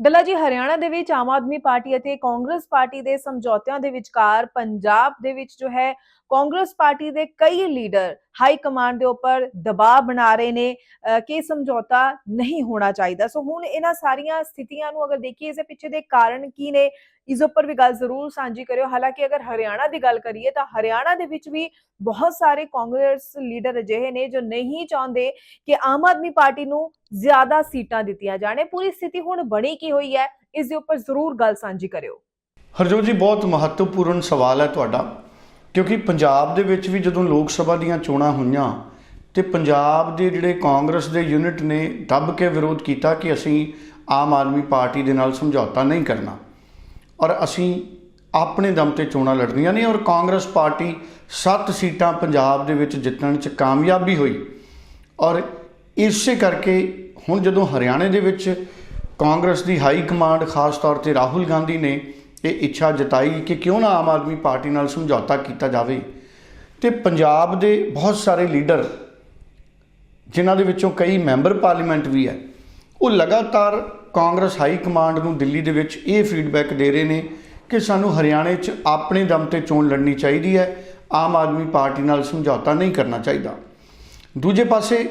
ਡੱਲਾ ਜੀ, ਹਰਿਆਣਾ ਦੇ ਵਿੱਚ ਆਮ ਆਦਮੀ ਪਾਰਟੀ ਅਤੇ ਕਾਂਗਰਸ ਪਾਰਟੀ ਦੇ ਸਮਝੌਤਿਆਂ ਦੇ ਵਿਚਕਾਰ ਪੰਜਾਬ ਦੇ ਵਿੱਚ ਜੋ ਹੈ, ਕਾਂਗਰਸ ਪਾਰਟੀ ਦੇ ਕਈ ਲੀਡਰ ਹਾਈ ਕਮਾਂਡ ਦੇ ਉੱਪਰ ਦਬਾਅ ਬਣਾ ਰਹੇ ਨੇ ਕਿ ਸਮਝੌਤਾ ਨਹੀਂ ਹੋਣਾ ਚਾਹੀਦਾ। ਸੋ ਹੁਣ ਇਹਨਾਂ ਸਾਰੀਆਂ ਸਥਿਤੀਆਂ ਨੂੰ ਅਗਰ ਦੇਖੀਏ ਇਸ ਦੇ ਪਿੱਛੇ ਦੇ ਕਾਰਨ ਕੀ ਨੇ, ਇਸ ਉੱਪਰ ਵੀ ਗੱਲ ਜ਼ਰੂਰ ਸਾਂਝੀ ਕਰਿਓ। ਹਾਲਾਂਕਿ ਅਗਰ ਹਰਿਆਣਾ ਦੀ ਗੱਲ ਕਰੀਏ, ਤਾਂ ਹਰਿਆਣਾ ਦੇ ਵਿੱਚ ਵੀ ਬਹੁਤ ਸਾਰੇ ਕਾਂਗਰਸ ਲੀਡਰ ਅਜਿਹੇ ਨੇ ਜੋ ਨਹੀਂ ਚਾਹੁੰਦੇ ਕਿ ਆਮ ਆਦਮੀ ਪਾਰਟੀ ਨੂੰ ਜ਼ਿਆਦਾ ਸੀਟਾਂ ਦਿੱਤੀਆਂ ਜਾਣੇ। ਪੂਰੀ ਸਥਿਤੀ ਹੁਣ ਬਣੀ ਕੀ ਹੋਈ ਹੈ? ਇਸ ਦੇ ਉੱਪਰ ਜ਼ਰੂਰ ਗੱਲ ਸਾਂਝੀ ਕਰਿਓ। ਹਰਜੋਤ ਜੀ, ਬਹੁਤ ਮਹੱਤਵਪੂਰਨ ਸਵਾਲ ਹੈ ਤੁਹਾਡਾ। ਕਿਉਂਕਿ ਪੰਜਾਬ ਦੇ ਵਿੱਚ ਵੀ ਜਦੋਂ ਲੋਕ ਸਭਾ ਦੀਆਂ ਚੋਣਾਂ ਹੋਈਆਂ ਤੇ ਪੰਜਾਬ ਦੇ ਜਿਹੜੇ ਕਾਂਗਰਸ ਦੇ ਯੂਨਿਟ ਨੇ ਦੱਬ ਕੇ ਵਿਰੋਧ ਕੀਤਾ ਕਿ ਅਸੀਂ ਆਮ ਆਦਮੀ ਪਾਰਟੀ ਦੇ ਨਾਲ ਸਮਝੌਤਾ ਨਹੀਂ ਕਰਨਾ। ਔਰ ਅਸੀਂ ਆਪਣੇ ਦਮ ਤੇ ਚੋਣਾਂ ਲੜਨੀਆਂ ਨੇ ਔਰ ਕਾਂਗਰਸ ਪਾਰਟੀ 7 ਸੀਟਾਂ ਪੰਜਾਬ ਦੇ ਵਿੱਚ ਜਿੱਤਣ 'ਚ ਕਾਮਯਾਬੀ ਹੋਈ। ਔਰ ਇਸੇ ਕਰਕੇ ਹੁਣ ਜਦੋਂ ਹਰਿਆਣੇ ਦੇ ਵਿੱਚ ਕਾਂਗਰਸ ਦੀ ਹਾਈ ਕਮਾਂਡ, ਖਾਸ ਤੌਰ ਤੇ ਰਾਹੁਲ ਗਾਂਧੀ ਨੇ ਇਹ ਇੱਛਾ ਜਤਾਈ ਕਿ ਕਿਉਂ ਨਾ ਆਮ ਆਦਮੀ ਪਾਰਟੀ ਨਾਲ ਸਮਝੌਤਾ ਕੀਤਾ ਜਾਵੇ ਤੇ ਪੰਜਾਬ ਦੇ ਬਹੁਤ ਸਾਰੇ ਲੀਡਰ, ਜਿਨ੍ਹਾਂ ਦੇ ਵਿੱਚੋਂ ਕਈ ਮੈਂਬਰ ਪਾਰਲੀਮੈਂਟ ਵੀ ਹੈ, ਉਹ ਲਗਾਤਾਰ ਕਾਂਗਰਸ ਹਾਈ ਕਮਾਂਡ ਨੂੰ ਦਿੱਲੀ ਦੇ ਵਿੱਚ ਇਹ ਫੀਡਬੈਕ ਦੇ ਰਹੇ ਨੇ ਕਿ ਸਾਨੂੰ ਹਰਿਆਣੇ 'ਚ ਆਪਣੇ ਦਮ ਤੇ ਚੋਣ ਲੜਨੀ ਚਾਹੀਦੀ ਹੈ, ਆਮ ਆਦਮੀ ਪਾਰਟੀ ਨਾਲ ਸਮਝੌਤਾ ਨਹੀਂ ਕਰਨਾ ਚਾਹੀਦਾ। ਦੂਜੇ ਪਾਸੇ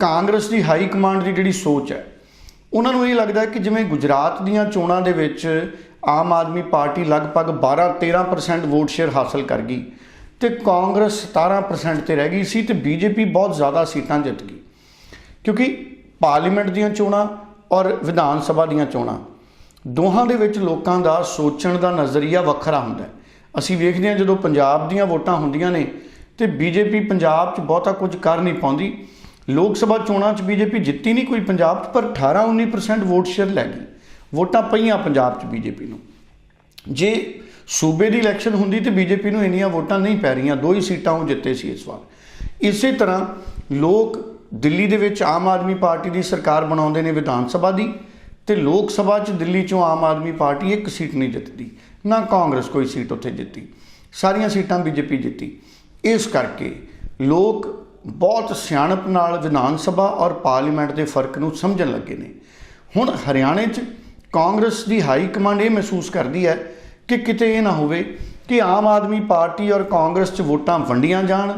ਕਾਂਗਰਸ ਦੀ ਹਾਈ ਕਮਾਂਡ ਦੀ ਜਿਹੜੀ ਸੋਚ ਹੈ, ਉਹਨਾਂ ਨੂੰ ਇਹ ਲੱਗਦਾ ਹੈ ਕਿ ਜਿਵੇਂ ਗੁਜਰਾਤ ਦੀਆਂ ਚੋਣਾਂ ਦੇ ਵਿੱਚ ਆਮ ਆਦਮੀ ਪਾਰਟੀ ਲਗਭਗ 12-13% ਵੋਟ ਸ਼ੇਅਰ ਹਾਸਲ ਕਰ ਗਈ ਤੇ ਕਾਂਗਰਸ 17% ਤੇ ਰਹਿ ਗਈ ਸੀ ਤੇ ਬੀਜੇਪੀ ਬਹੁਤ ਜ਼ਿਆਦਾ ਸੀਟਾਂ ਜਿੱਤ ਗਈ। ਕਿਉਂਕਿ ਪਾਰਲੀਮੈਂਟ ਦੀਆਂ ਚੋਣਾਂ ਔਰ ਵਿਧਾਨ ਸਭਾ ਦੀਆਂ ਚੋਣਾਂ, ਦੋਹਾਂ ਦੇ ਵਿੱਚ ਲੋਕਾਂ ਦਾ ਸੋਚਣ ਦਾ ਨਜ਼ਰੀਆ ਵੱਖਰਾ ਹੁੰਦਾ ਹੈ। ਅਸੀਂ ਵੇਖਦੇ ਹਾਂ ਜਦੋਂ ਪੰਜਾਬ ਦੀਆਂ ਵੋਟਾਂ ਹੁੰਦੀਆਂ ਨੇ ਤੇ ਬੀਜੇਪੀ ਪੰਜਾਬ 'ਚ ਬਹੁਤਾ ਕੁਝ ਕਰ ਨਹੀਂ ਪਾਉਂਦੀ ਲੋਕ ਸਭਾ ਚੋਣਾਂ 'ਚ ਬੀਜੇਪੀ ਜਿੱਤੀ ਨਹੀਂ, ਕੋਈ ਪੰਜਾਬ 'ਚ, ਪਰ 18-19% ਵੋਟ ਸ਼ੇਅਰ ਲੈ ਗਈ। ਵੋਟਾਂ ਪਈਆਂ ਪੰਜਾਬ 'ਚ ਬੀਜੇਪੀ ਨੂੰ। ਜੇ ਸੂਬੇ ਦੀ ਇਲੈਕਸ਼ਨ ਹੁੰਦੀ ਤੇ ਬੀਜੇਪੀ ਨੂੰ ਇੰਨੀਆਂ ਵੋਟਾਂ ਨਹੀਂ ਪੈ ਰਹੀਆਂ, ਦੋ ਹੀ ਸੀਟਾਂ ਉਹ ਜਿੱਤੇ ਸੀ ਇਸ ਵਾਰ। ਇਸੇ ਤਰ੍ਹਾਂ ਲੋਕ ਦਿੱਲੀ ਦੇ ਵਿੱਚ ਆਮ ਆਦਮੀ ਪਾਰਟੀ ਦੀ ਸਰਕਾਰ ਬਣਾਉਂਦੇ ਨੇ ਵਿਧਾਨ ਸਭਾ ਦੀ ਤੇ ਲੋਕ ਸਭਾ 'ਚ ਦਿੱਲੀ 'ਚੋਂ ਆਮ ਆਦਮੀ ਪਾਰਟੀ ਇੱਕ ਸੀਟ ਨਹੀਂ ਜਿੱਤਦੀ, ਨਾ ਕਾਂਗਰਸ ਕੋਈ ਸੀਟ ਉੱਥੇ ਜਿੱਤੀ। ਸਾਰੀਆਂ ਸੀਟਾਂ ਬੀਜੇਪੀ ਜਿੱਤੀ। ਇਸ ਕਰਕੇ ਲੋਕ ਬਹੁਤ ਸਿਆਣਪ ਨਾਲ ਵਿਧਾਨ ਸਭਾ ਔਰ ਪਾਰਲੀਮੈਂਟ ਦੇ ਫ਼ਰਕ ਨੂੰ ਸਮਝਣ ਲੱਗੇ ਨੇ। ਹੁਣ ਹਰਿਆਣੇ 'ਚ ਕਾਂਗਰਸ ਦੀ ਹਾਈ ਕਮਾਂਡ ਇਹ ਮਹਿਸੂਸ ਕਰਦੀ ਹੈ ਕਿ ਕਿਤੇ ਇਹ ਨਾ ਹੋਵੇ ਕਿ ਆਮ ਆਦਮੀ ਪਾਰਟੀ ਔਰ ਕਾਂਗਰਸ 'ਚ ਵੋਟਾਂ ਵੰਡੀਆਂ ਜਾਣ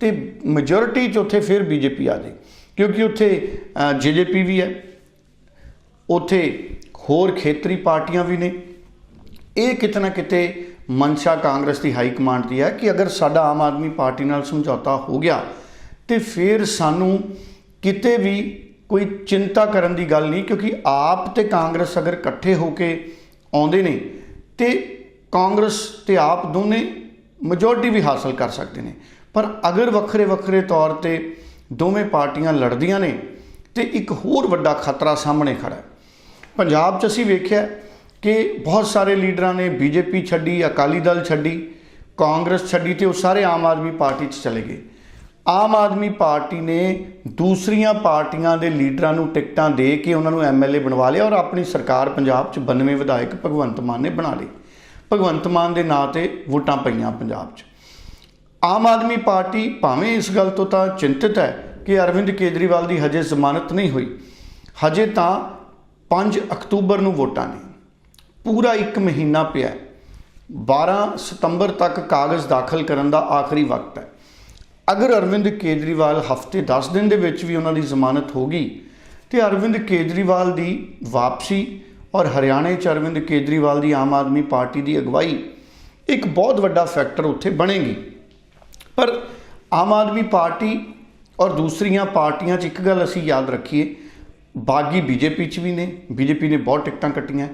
ਤੇ ਮੈਜੋਰਿਟੀ 'ਚ ਉੱਥੇ ਫਿਰ ਬੀਜੇਪੀ ਆ ਜਾਏ। ਕਿਉਂਕਿ ਉੱਥੇ ਜੇਜੇਪੀ ਵੀ ਹੈ। ਉੱਥੇ ਹੋਰ ਖੇਤਰੀ ਪਾਰਟੀਆਂ ਵੀ ਨੇ। ਇਹ ਕਿਤੇ ਨਾ ਕਿਤੇ ਮਨਸ਼ਾ ਕਾਂਗਰਸ ਦੀ ਹਾਈ ਕਮਾਂਡ ਦੀ ਹੈ ਕਿ ਅਗਰ ਸਾਡਾ ਆਮ ਆਦਮੀ ਪਾਰਟੀ ਨਾਲ ਸਮਝੌਤਾ ਹੋ ਗਿਆ ਤੇ ਫਿਰ ਸਾਨੂੰ ਕਿਤੇ ਵੀ ਕੋਈ ਚਿੰਤਾ ਕਰਨ ਦੀ ਗੱਲ ਨਹੀਂ, ਕਿਉਂਕਿ ਆਪ ਤੇ ਕਾਂਗਰਸ ਅਗਰ ਇਕੱਠੇ ਹੋ ਕੇ ਆਉਂਦੇ ਨੇ ਤੇ ਕਾਂਗਰਸ ਤੇ ਆਪ ਦੋਨੇ ਮੈਜੋਰਟੀ ਵੀ ਹਾਸਲ ਕਰ ਸਕਦੇ ਨੇ। ਪਰ ਅਗਰ ਵੱਖਰੇ ਵੱਖਰੇ ਤੌਰ ਤੇ ਦੋਵੇਂ ਪਾਰਟੀਆਂ ਲੜਦੀਆਂ ਨੇ ਤੇ ਇੱਕ ਹੋਰ ਵੱਡਾ ਖਤਰਾ ਸਾਹਮਣੇ ਖੜਾ ਹੈ। ਪੰਜਾਬ 'ਚ ਅਸੀਂ ਵੇਖਿਆ ਕਿ ਬਹੁਤ ਸਾਰੇ ਲੀਡਰਾਂ ਨੇ ਬੀਜੇਪੀ ਛੱਡੀ, ਅਕਾਲੀ ਦਲ ਛੱਡੀ, ਕਾਂਗਰਸ ਛੱਡੀ ਤੇ ਉਹ ਸਾਰੇ ਆਮ ਆਦਮੀ ਪਾਰਟੀ 'ਚ ਚਲੇ ਗਏ। ਆਮ ਆਦਮੀ ਪਾਰਟੀ ਨੇ ਦੂਸਰੀਆਂ ਪਾਰਟੀਆਂ ਦੇ ਲੀਡਰਾਂ ਨੂੰ ਟਿਕਟਾਂ ਦੇ ਕੇ ਉਹਨਾਂ ਨੂੰ ਐਮਐਲਏ ਬਣਵਾ ਲਿਆ ਔਰ ਆਪਣੀ ਸਰਕਾਰ ਪੰਜਾਬ 'ਚ 92 ਵਿਧਾਇਕ ਭਗਵੰਤ ਮਾਨ ਨੇ ਬਣਾ ਲਏ। ਭਗਵੰਤ ਮਾਨ ਦੇ ਨਾਂ ਤੇ ਵੋਟਾਂ ਪਈਆਂ ਪੰਜਾਬ 'ਚ। ਆਮ ਆਦਮੀ ਪਾਰਟੀ ਭਾਵੇਂ ਇਸ ਗੱਲ ਤੋਂ ਤਾਂ ਚਿੰਤਿਤ ਹੈ ਕਿ ਅਰਵਿੰਦ ਕੇਜਰੀਵਾਲ ਦੀ ਹਜੇ ਜ਼ਮਾਨਤ ਨਹੀਂ ਹੋਈ। ਹਜੇ ਤਾਂ 5 ਅਕਤੂਬਰ ਨੂੰ ਵੋਟਾਂ ਨੇ। ਪੂਰਾ 1 ਮਹੀਨਾ ਪਿਆ ਹੈ। 12 ਸਤੰਬਰ ਤੱਕ ਕਾਗਜ਼ ਦਾਖਲ ਕਰਨ ਦਾ ਆਖਰੀ ਵਕਤ ਹੈ। ਅਗਰ ਅਰਵਿੰਦ ਕੇਜਰੀਵਾਲ ਹਫ਼ਤੇ 10 ਦਿਨ ਦੇ ਵਿੱਚ ਵੀ ਉਹਨਾਂ ਦੀ ਜ਼ਮਾਨਤ ਹੋ ਗਈ, ਤੇ ਅਰਵਿੰਦ ਕੇਜਰੀਵਾਲ ਦੀ ਵਾਪਸੀ ਔਰ ਹਰਿਆਣੇ 'ਚ ਅਰਵਿੰਦ ਕੇਜਰੀਵਾਲ ਦੀ ਆਮ ਆਦਮੀ ਪਾਰਟੀ ਦੀ ਅਗਵਾਈ, ਇੱਕ ਬਹੁਤ ਵੱਡਾ ਫੈਕਟਰ ਉੱਥੇ ਬਣੇਗੀ। ਪਰ ਆਮ ਆਦਮੀ ਪਾਰਟੀ ਔਰ ਦੂਸਰੀਆਂ ਪਾਰਟੀਆਂ 'ਚ ਇੱਕ ਗੱਲ ਅਸੀਂ ਯਾਦ ਰੱਖੀਏ, ਬਾਗੀ ਬੀਜੇਪੀ 'ਚ ਵੀ ਨੇ, ਬੀਜੇਪੀ ਨੇ ਬਹੁਤ ਟਿਕਟਾਂ ਕੱਟੀਆਂ,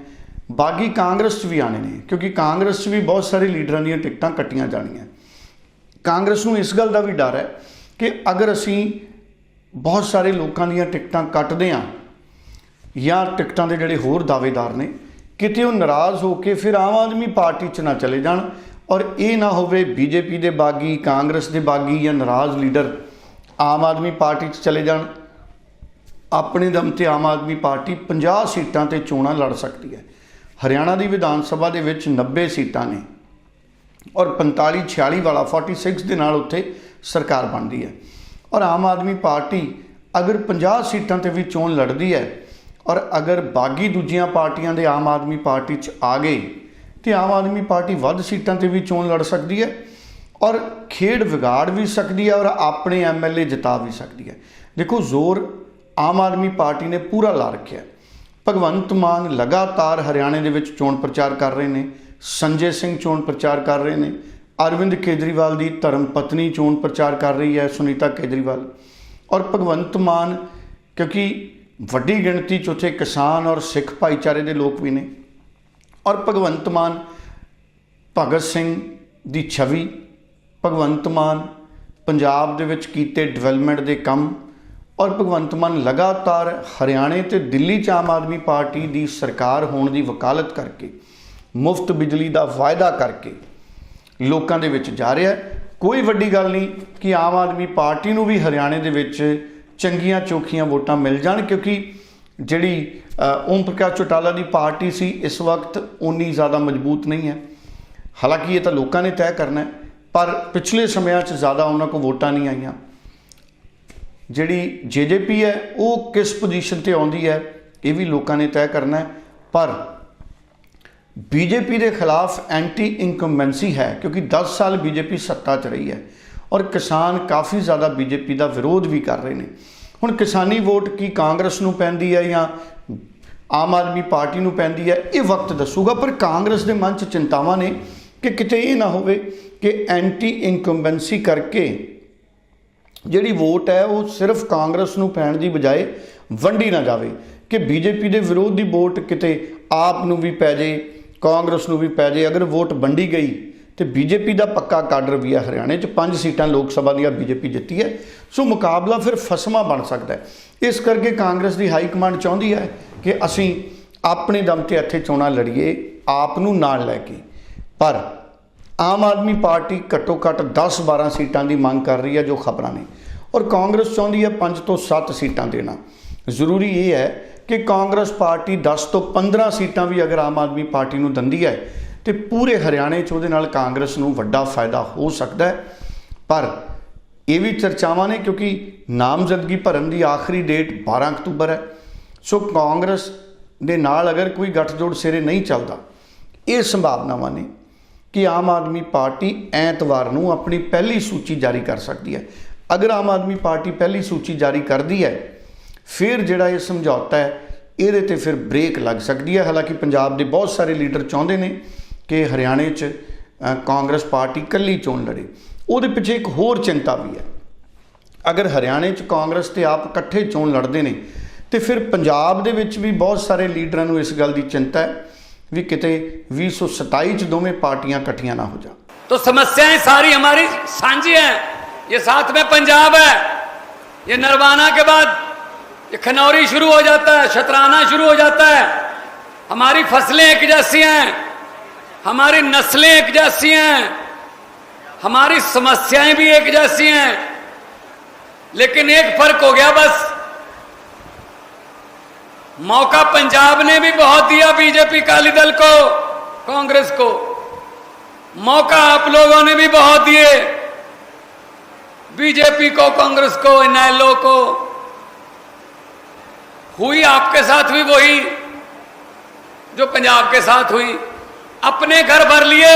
ਬਾਗੀ ਕਾਂਗਰਸ 'ਚ ਵੀ ਆਣੇ ਨੇ, ਕਿਉਂਕਿ ਕਾਂਗਰਸ 'ਚ ਵੀ ਬਹੁਤ ਸਾਰੇ ਲੀਡਰਾਂ ਦੀਆਂ ਟਿਕਟਾਂ ਕੱਟੀਆਂ ਜਾਣੀਆਂ। ਕਾਂਗਰਸ ਨੂੰ ਇਸ ਗੱਲ ਦਾ ਵੀ ਡਰ ਹੈ ਕਿ ਅਗਰ ਅਸੀਂ ਬਹੁਤ ਸਾਰੇ ਲੋਕਾਂ ਦੀਆਂ ਟਿਕਟਾਂ ਕੱਟਦੇ ਹਾਂ ਜਾਂ ਟਿਕਟਾਂ ਦੇ ਜਿਹੜੇ ਹੋਰ ਦਾਅਵੇਦਾਰ ਨੇ, ਕਿਤੇ ਉਹ ਨਾਰਾਜ਼ ਹੋ ਕੇ ਫਿਰ ਆਮ ਆਦਮੀ ਪਾਰਟੀ 'ਚ ਨਾ ਚਲੇ ਜਾਣ ਔਰ ਇਹ ਨਾ ਹੋਵੇ ਬੀਜੇਪੀ ਦੇ ਬਾਗੀ, ਕਾਂਗਰਸ ਦੇ ਬਾਗੀ ਜਾਂ ਨਾਰਾਜ਼ ਲੀਡਰ ਆਮ ਆਦਮੀ ਪਾਰਟੀ 'ਚ ਚਲੇ ਜਾਣ। ਆਪਣੇ ਦਮ ਤੇ ਆਮ ਆਦਮੀ ਪਾਰਟੀ 50 ਸੀਟਾਂ ਤੇ ਚੋਣਾਂ ਲੜ ਸਕਦੀ ਹੈ। ਹਰਿਆਣਾ ਦੀ ਵਿਧਾਨ ਸਭਾ ਦੇ ਵਿੱਚ 90 ਸੀਟਾਂ ਨੇ। ਔਰ 45 46 ਵਾਲਾ 46 ਦੇ ਨਾਲ ਉੱਥੇ ਸਰਕਾਰ ਬਣਦੀ ਹੈ। ਔਰ ਆਮ ਆਦਮੀ ਪਾਰਟੀ ਅਗਰ 50 ਸੀਟਾਂ ਤੇ ਵੀ ਚੋਣ ਲੜਦੀ ਹੈ ਔਰ ਅਗਰ ਬਾਗੀ ਦੂਜੀਆਂ ਪਾਰਟੀਆਂ ਦੇ ਆਮ ਆਦਮੀ ਪਾਰਟੀ 'ਚ ਆ ਗਏ, ਤੇ ਆਮ ਆਦਮੀ ਪਾਰਟੀ ਵੱਧ ਸੀਟਾਂ ਤੇ ਵੀ ਚੋਣ ਲੜ ਸਕਦੀ ਹੈ ਔਰ ਖੇਡ ਵਿਗਾੜ ਵੀ ਸਕਦੀ ਹੈ ਔਰ ਆਪਣੇ ਐਮਐਲਏ ਜਿਤਾ ਵੀ ਸਕਦੀ ਹੈ। ਦੇਖੋ, ਜ਼ੋਰ ਆਮ ਆਦਮੀ ਪਾਰਟੀ ਨੇ ਪੂਰਾ ਲਾ ਰੱਖਿਆ। ਭਗਵੰਤ ਮਾਨ ਲਗਾਤਾਰ ਹਰਿਆਣੇ ਦੇ ਵਿੱਚ ਚੋਣ ਪ੍ਰਚਾਰ ਕਰ ਰਹੇ ਨੇ। ਸੰਜੇ ਸਿੰਘ ਚੋਣ ਪ੍ਰਚਾਰ ਕਰ ਰਹੇ ਨੇ। ਅਰਵਿੰਦ ਕੇਜਰੀਵਾਲ ਦੀ ਧਰਮ ਪਤਨੀ ਚੋਣ ਪ੍ਰਚਾਰ ਕਰ ਰਹੀ ਹੈ ਸੁਨੀਤਾ ਕੇਜਰੀਵਾਲ। ਔਰ ਭਗਵੰਤ ਮਾਨ, ਕਿਉਂਕਿ ਵੱਡੀ ਗਿਣਤੀ 'ਚ ਉੱਥੇ ਕਿਸਾਨ ਔਰ ਸਿੱਖ ਭਾਈਚਾਰੇ ਦੇ ਲੋਕ ਵੀ ਨੇ। ਔਰ ਭਗਵੰਤ ਮਾਨ, ਭਗਤ ਸਿੰਘ ਦੀ ਛਵੀ, ਭਗਵੰਤ ਮਾਨ ਪੰਜਾਬ ਦੇ ਵਿੱਚ ਕੀਤੇ ਡਿਵੈਲਪਮੈਂਟ ਦੇ ਕੰਮ ਔਰ ਭਗਵੰਤ ਮਾਨ ਲਗਾਤਾਰ ਹਰਿਆਣੇ ਤੇ ਦਿੱਲੀ 'ਚ ਆਮ ਆਦਮੀ ਪਾਰਟੀ ਦੀ ਸਰਕਾਰ ਹੋਣ ਦੀ ਵਕਾਲਤ ਕਰਕੇ ਮੁਫਤ ਬਿਜਲੀ ਦਾ ਵਾਅਦਾ ਕਰਕੇ ਲੋਕਾਂ ਦੇ ਵਿੱਚ ਜਾ ਰਿਹਾ ਕੋਈ ਵੱਡੀ ਗੱਲ ਨਹੀਂ ਕਿ ਆਮ ਆਦਮੀ ਪਾਰਟੀ ਨੂੰ ਵੀ ਹਰਿਆਣੇ ਦੇ ਵਿੱਚ ਚੰਗੀਆਂ ਚੋਖੀਆਂ ਵੋਟਾਂ ਮਿਲ ਜਾਣ, ਕਿਉਂਕਿ ਜਿਹੜੀ ਓਮ ਪ੍ਰਕਾਸ਼ ਚੌਟਾਲਾ ਦੀ ਪਾਰਟੀ ਸੀ, ਇਸ ਵਕਤ ਉਨੀ ਜ਼ਿਆਦਾ ਮਜ਼ਬੂਤ ਨਹੀਂ ਹੈ। ਹਾਲਾਂਕਿ ਇਹ ਤਾਂ ਲੋਕਾਂ ਨੇ ਤੈਅ ਕਰਨਾ ਹੈ, ਪਰ ਪਿਛਲੇ ਸਮਿਆਂ 'ਚ ਜ਼ਿਆਦਾ ਉਹਨਾਂ ਕੋਲ ਵੋਟਾਂ ਨਹੀਂ ਆਈਆਂ। ਜਿਹੜੀ ਜੇਜੇਪੀ ਹੈ, ਉਹ ਕਿਸ ਪੋਜੀਸ਼ਨ ਤੇ ਆਉਂਦੀ ਹੈ, ਇਹ ਵੀ ਲੋਕਾਂ ਨੇ ਤੈਅ ਕਰਨਾ ਹੈ। ਪਰ ਬੀਜੇਪੀ ਦੇ ਖਿਲਾਫ ਐਂਟੀ ਇਨਕੰਬੈਂਸੀ ਹੈ, ਕਿਉਂਕਿ 10 ਸਾਲ ਬੀਜੇਪੀ ਸੱਤਾ 'ਚ ਰਹੀ ਹੈ ਔਰ ਕਿਸਾਨ ਕਾਫੀ ਜ਼ਿਆਦਾ ਬੀਜੇਪੀ ਦਾ ਵਿਰੋਧ ਵੀ ਕਰ ਰਹੇ ਨੇ। ਹੁਣ ਕਿਸਾਨੀ ਵੋਟ ਕੀ ਕਾਂਗਰਸ ਨੂੰ ਪੈਂਦੀ ਹੈ ਜਾਂ ਆਮ ਆਦਮੀ ਪਾਰਟੀ ਨੂੰ ਪੈਂਦੀ ਹੈ, ਇਹ ਵਕਤ ਦੱਸੂਗਾ, ਪਰ ਕਾਂਗਰਸ ਦੇ ਮਨ 'ਚ ਚਿੰਤਾਵਾਂ ਨੇ ਕਿ ਕਿਤੇ ਇਹ ਨਾ ਹੋਵੇ ਕਿ ਐਂਟੀ ਇਨਕੰਬੈਂਸੀ ਕਰਕੇ ਜਿਹੜੀ ਵੋਟ ਹੈ ਉਹ ਸਿਰਫ ਕਾਂਗਰਸ ਨੂੰ ਪੈਣ ਦੀ ਬਜਾਏ ਵੰਡੀ ਨਾ ਜਾਵੇ, ਕਿ ਬੀਜੇਪੀ ਦੇ ਵਿਰੋਧ ਦੀ ਵੋਟ ਕਿਤੇ ਆਪ ਨੂੰ ਵੀ ਪੈ ਜੇ ਕਾਂਗਰਸ ਨੂੰ ਵੀ ਪੈ ਜੇ। ਅਗਰ ਵੋਟ ਵੰਡੀ ਗਈ ਤੇ ਬੀਜੇਪੀ ਦਾ ਪੱਕਾ ਕਾਡਰ ਵੀ ਹੈ ਹਰਿਆਣੇ 'ਚ, ਪੰਜ ਸੀਟਾਂ ਲੋਕ ਸਭਾ ਦੀਆਂ ਬੀਜੇਪੀ ਜਿੱਤੀ ਹੈ। ਸੋ ਮੁਕਾਬਲਾ ਫਿਰ ਫਸਮਾ ਬਣ ਸਕਦਾ ਹੈ। ਇਸ ਕਰਕੇ ਕਾਂਗਰਸ ਦੀ ਹਾਈ ਕਮਾਂਡ ਚਾਹੁੰਦੀ ਹੈ ਕਿ ਅਸੀਂ ਆਪਣੇ ਦਮ ਤੇ ਇੱਥੇ ਚੋਣਾਂ ਲੜੀਏ, ਆਪ ਨੂੰ ਨਾਲ ਲੈ ਕੇ। ਪਰ ਆਮ ਆਦਮੀ ਪਾਰਟੀ ਘੱਟੋ ਘੱਟ 10-12 ਸੀਟਾਂ ਦੀ ਮੰਗ ਕਰ ਰਹੀ ਹੈ ਜੋ ਖਬਰਾਂ ਨੇ। ਔਰ ਕਾਂਗਰਸ ਚਾਹੁੰਦੀ ਹੈ 5 ਤੋਂ 7 ਸੀਟਾਂ ਦੇਣਾ। ਜ਼ਰੂਰੀ ਇਹ ਹੈ ਕਿ ਕਾਂਗਰਸ ਪਾਰਟੀ 10 ਤੋਂ 15 ਸੀਟਾਂ ਵੀ ਅਗਰ ਆਮ ਆਦਮੀ ਪਾਰਟੀ ਨੂੰ ਦਿੰਦੀ ਹੈ ਤੇ ਪੂਰੇ ਹਰਿਆਣੇ 'ਚ ਉਹਦੇ ਨਾਲ ਕਾਂਗਰਸ ਨੂੰ ਵੱਡਾ ਫਾਇਦਾ ਹੋ ਸਕਦਾ ਹੈ। ਪਰ ਇਹ ਵੀ ਚਰਚਾਵਾਂ ਨੇ ਕਿਉਂਕਿ ਨਾਮਜ਼ਦਗੀ ਭਰਨ ਦੀ ਆਖਰੀ ਡੇਟ 12 ਅਕਤੂਬਰ ਹੈ। ਸੋ ਕਾਂਗਰਸ ਦੇ ਨਾਲ ਅਗਰ ਕੋਈ ਗੱਠਜੋੜ ਸਿਰੇ ਨਹੀਂ ਚੱਲਦਾ, ਇਹ ਸੰਭਾਵਨਾਵਾਂ ਨੇ ਕਿ ਆਮ ਆਦਮੀ ਪਾਰਟੀ ਐਤਵਾਰ ਨੂੰ ਆਪਣੀ ਪਹਿਲੀ ਸੂਚੀ ਜਾਰੀ ਕਰ ਸਕਦੀ ਹੈ। ਅਗਰ ਆਮ ਆਦਮੀ ਪਾਰਟੀ ਪਹਿਲੀ ਸੂਚੀ ਜਾਰੀ ਕਰਦੀ ਹੈ ਫਿਰ ਜਿਹੜਾ ਇਹ ਸਮਝੌਤਾ ਹੈ ਇਹਦੇ ਤੇ ਫਿਰ ਬ੍ਰੇਕ ਲੱਗ ਸਕਦੀ ਹੈ ਹਾਲਾਂਕਿ ਪੰਜਾਬ ਦੇ ਬਹੁਤ ਸਾਰੇ ਲੀਡਰ ਚਾਹੁੰਦੇ ਨੇ ਕਿ ਹਰਿਆਣੇ 'ਚ ਅ, ਕਾਂਗਰਸ ਪਾਰਟੀ ਇਕੱਲੀ ਚੋਣ ਲੜੇ ਉਹਦੇ ਪਿੱਛੇ ਇੱਕ ਹੋਰ ਚਿੰਤਾ ਵੀ ਹੈ ਅਗਰ ਹਰਿਆਣੇ 'ਚ ਕਾਂਗਰਸ ਤੇ ਆਪ ਇਕੱਠੇ ਚੋਣ ਲੜਦੇ ਨੇ ਤੇ ਫਿਰ ਪੰਜਾਬ ਦੇ ਵਿੱਚ ਵੀ ਬਹੁਤ ਸਾਰੇ ਲੀਡਰਾਂ ਨੂੰ ਇਸ ਗੱਲ ਦੀ ਚਿੰਤਾ ਹੈ ਵੀ ਕਿਤੇ 2027 'ਚ ਦੋਵੇਂ ਪਾਰਟੀਆਂ ਇਕੱਠੀਆਂ ਨਾ ਹੋ ਜਾਣ तो समस्याएं सारी हमारी साझी हैं ये साथ में पंजाब है ये नरवाना के बाद ये खनौरी शुरू हो जाता है, शतराना शुरू हो जाता है। हमारी फ़सलें एक जैसी हैं, हमारी नस्लें एक जैसी हैं, हमारी समस्याएँ भी एक जैसी हैं। लेकिन एक फ़र्क हो गया बस। मौका पंजाब ने भी बहुत दिया बीजेपी काली दल को, कांग्रेस को। मौका आप लोगों ने भी बहुत दिए। बीजेपी को, कांग्रेस को इनैलो को हुई आपके साथ भी वही जो पंजाब के साथ हुई अपने घर भर लिए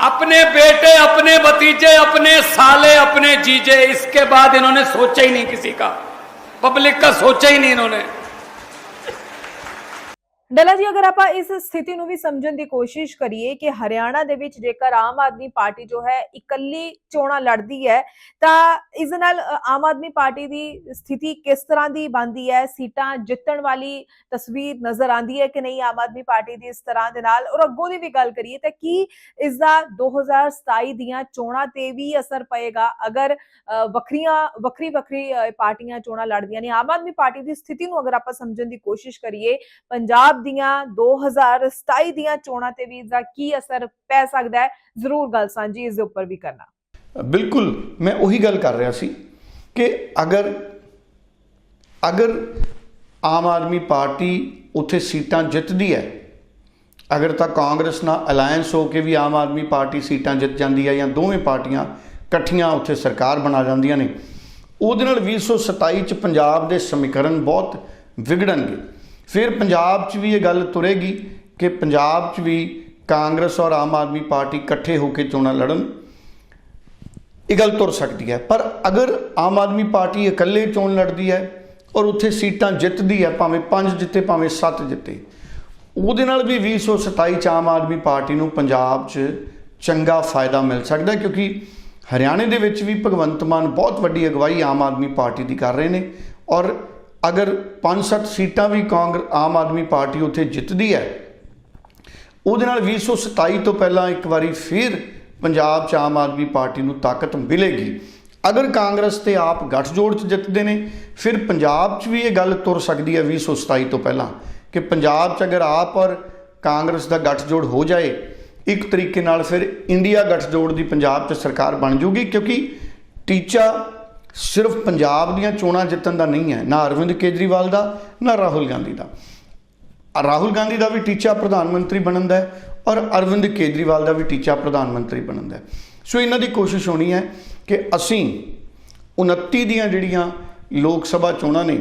अपने बेटे अपने भतीजे अपने साले अपने जीजे इसके बाद इन्होंने सोचा ही नहीं किसी का पब्लिक का सोचा ही नहीं इन्होंने ਡੱਲਾ ਜੀ, ਅਗਰ ਆਪਾਂ ਇਸ ਸਥਿਤੀ ਨੂੰ ਵੀ ਸਮਝਣ ਦੀ ਕੋਸ਼ਿਸ਼ ਕਰੀਏ ਕਿ ਹਰਿਆਣਾ ਦੇ ਵਿੱਚ ਜੇਕਰ ਆਮ ਆਦਮੀ ਪਾਰਟੀ ਜੋ ਹੈ ਇਕੱਲੀ ਚੋਣਾਂ ਲੜਦੀ ਹੈ, ਤਾਂ ਇਸ ਨਾਲ ਆਮ ਆਦਮੀ ਪਾਰਟੀ ਦੀ ਸਥਿਤੀ ਕਿਸ ਤਰ੍ਹਾਂ ਦੀ ਬਣਦੀ ਹੈ? ਸੀਟਾਂ ਜਿੱਤਣ ਵਾਲੀ ਤਸਵੀਰ ਨਜ਼ਰ ਆਂਦੀ ਹੈ ਕਿ ਨਹੀਂ ਆਮ ਆਦਮੀ ਪਾਰਟੀ ਦੀ ਇਸ ਤਰ੍ਹਾਂ ਦੇ ਨਾਲ? ਔਰ ਅੱਗੋਂ ਦੀ ਵੀ ਗੱਲ ਕਰੀਏ ਤਾਂ ਕੀ ਇਸ ਦਾ 2027 ਦੀਆਂ ਚੋਣਾਂ ਤੇ ਵੀ ਅਸਰ ਪਏਗਾ? ਅਗਰ ਵੱਖਰੀਆਂ, ਵੱਖਰੀ ਵੱਖਰੀ ਪਾਰਟੀਆਂ ਚੋਣਾਂ ਲੜਦੀਆਂ ਨੇ, ਆਮ ਆਦਮੀ ਪਾਰਟੀ ਦੀ ਸਥਿਤੀ ਨੂੰ ਅਗਰ ਆਪਾਂ ਸਮਝਣ ਦੀ ਕੋਸ਼ਿਸ਼ ਕਰੀਏ, ਪੰਜਾਬ ਦੀਆਂ 2027 ਦੀਆਂ ਚੋਣਾਂ ਤੇ ਵੀ ਇਸਦਾ ਕੀ ਅਸਰ ਪੈ ਸਕਦਾ ਹੈ, ਜ਼ਰੂਰ ਗੱਲ ਸਾਂਝੀ ਇਸ ਦੇ ਉੱਪਰ ਵੀ ਕਰਨਾ। ਬਿਲਕੁਲ, ਮੈਂ ਉਹੀ ਗੱਲ ਕਰ ਰਿਹਾ ਸੀ ਕਿ ਅਗਰ ਅਗਰ ਆਮ ਆਦਮੀ ਪਾਰਟੀ ਉੱਥੇ ਸੀਟਾਂ ਜਿੱਤਦੀ ਹੈ, ਅਗਰ ਤਾਂ ਕਾਂਗਰਸ ਨਾਲ ਅਲਾਈਅੰਸ ਹੋ ਕੇ ਵੀ ਆਮ ਆਦਮੀ ਪਾਰਟੀ ਸੀਟਾਂ ਜਿੱਤ ਜਾਂਦੀ ਹੈ ਜਾਂ ਦੋਵੇਂ ਪਾਰਟੀਆਂ ਇਕੱਠੀਆਂ ਉੱਥੇ ਸਰਕਾਰ ਬਣਾ ਜਾਂਦੀਆਂ ਨੇ, ਉਹਦੇ ਨਾਲ 2027 ਚ ਪੰਜਾਬ ਦੇ ਸਮੀਕਰਨ ਬਹੁਤ ਵਿਗੜਨਗੇ। ਫਿਰ ਪੰਜਾਬ 'ਚ ਵੀ ਇਹ ਗੱਲ ਤੁਰੇਗੀ ਕਿ ਪੰਜਾਬ 'ਚ ਵੀ ਕਾਂਗਰਸ ਔਰ ਆਮ ਆਦਮੀ ਪਾਰਟੀ ਇਕੱਠੇ ਹੋ ਕੇ ਚੋਣਾਂ ਲੜਨ, ਇਹ ਗੱਲ ਤੁਰ ਸਕਦੀ ਹੈ। ਪਰ ਅਗਰ ਆਮ ਆਦਮੀ ਪਾਰਟੀ ਇਕੱਲੇ ਚੋਣ ਲੜਦੀ ਹੈ ਔਰ ਉੱਥੇ ਸੀਟਾਂ ਜਿੱਤਦੀ ਹੈ, ਭਾਵੇਂ 5 ਜਿੱਤੇ, ਭਾਵੇਂ 7 ਜਿੱਤੇ, ਉਹਦੇ ਨਾਲ ਵੀ 2027 ਚ ਆਮ ਆਦਮੀ ਪਾਰਟੀ ਨੂੰ ਪੰਜਾਬ 'ਚ ਚੰਗਾ ਫਾਇਦਾ ਮਿਲ ਸਕਦਾ ਕਿਉਂਕਿ ਹਰਿਆਣੇ ਦੇ ਵਿੱਚ ਵੀ ਭਗਵੰਤ ਮਾਨ ਬਹੁਤ ਵੱਡੀ ਅਗਵਾਈ ਆਮ ਆਦਮੀ ਪਾਰਟੀ ਦੀ ਕਰ ਰਹੇ ਨੇ ਔਰ ਅਗਰ 5-7 ਸੀਟਾਂ ਵੀ ਕਾਂਗਰਸ ਆਮ ਆਦਮੀ ਪਾਰਟੀ ਉੱਥੇ ਜਿੱਤਦੀ ਹੈ, ਉਹਦੇ ਨਾਲ 2027 ਤੋਂ ਪਹਿਲਾਂ ਇੱਕ ਵਾਰੀ ਫਿਰ ਪੰਜਾਬ 'ਚ ਆਮ ਆਦਮੀ ਪਾਰਟੀ ਨੂੰ ਤਾਕਤ ਮਿਲੇਗੀ। ਅਗਰ ਕਾਂਗਰਸ ਤੇ ਆਪ ਗੱਠਜੋੜ 'ਚ ਜਿੱਤਦੇ ਨੇ, ਫਿਰ ਪੰਜਾਬ 'ਚ ਵੀ ਇਹ ਗੱਲ ਤੁਰ ਸਕਦੀ ਹੈ 2027 ਤੋਂ ਪਹਿਲਾਂ ਕਿ ਪੰਜਾਬ 'ਚ ਅਗਰ ਆਪ ਔਰ ਕਾਂਗਰਸ ਦਾ ਗੱਠਜੋੜ ਹੋ ਜਾਏ, ਇੱਕ ਤਰੀਕੇ ਨਾਲ ਫਿਰ ਇੰਡੀਆ ਗੱਠਜੋੜ ਦੀ ਪੰਜਾਬ 'ਚ ਸਰਕਾਰ ਬਣ ਜੂਗੀ ਕਿਉਂਕਿ ਟੀਚਾ ਸਿਰਫ ਪੰਜਾਬ ਦੀਆਂ ਚੋਣਾਂ ਜਿੱਤਣ ਦਾ ਨਹੀਂ ਹੈ, ਨਾ ਅਰਵਿੰਦ ਕੇਜਰੀਵਾਲ ਦਾ, ਨਾ ਰਾਹੁਲ ਗਾਂਧੀ ਦਾ। ਰਾਹੁਲ ਗਾਂਧੀ ਦਾ ਵੀ ਟੀਚਾ ਪ੍ਰਧਾਨ ਮੰਤਰੀ ਬਣਨ ਦਾ ਹੈ ਔਰ ਅਰਵਿੰਦ ਕੇਜਰੀਵਾਲ ਦਾ ਵੀ ਟੀਚਾ ਪ੍ਰਧਾਨ ਮੰਤਰੀ ਬਣਨ ਦਾ ਹੈ। ਸੋ ਇਹਨਾਂ ਦੀ ਕੋਸ਼ਿਸ਼ ਹੋਣੀ ਹੈ ਕਿ ਅਸੀਂ 29 ਦੀਆਂ ਜਿਹੜੀਆਂ ਲੋਕ ਸਭਾ ਚੋਣਾਂ ਨੇ,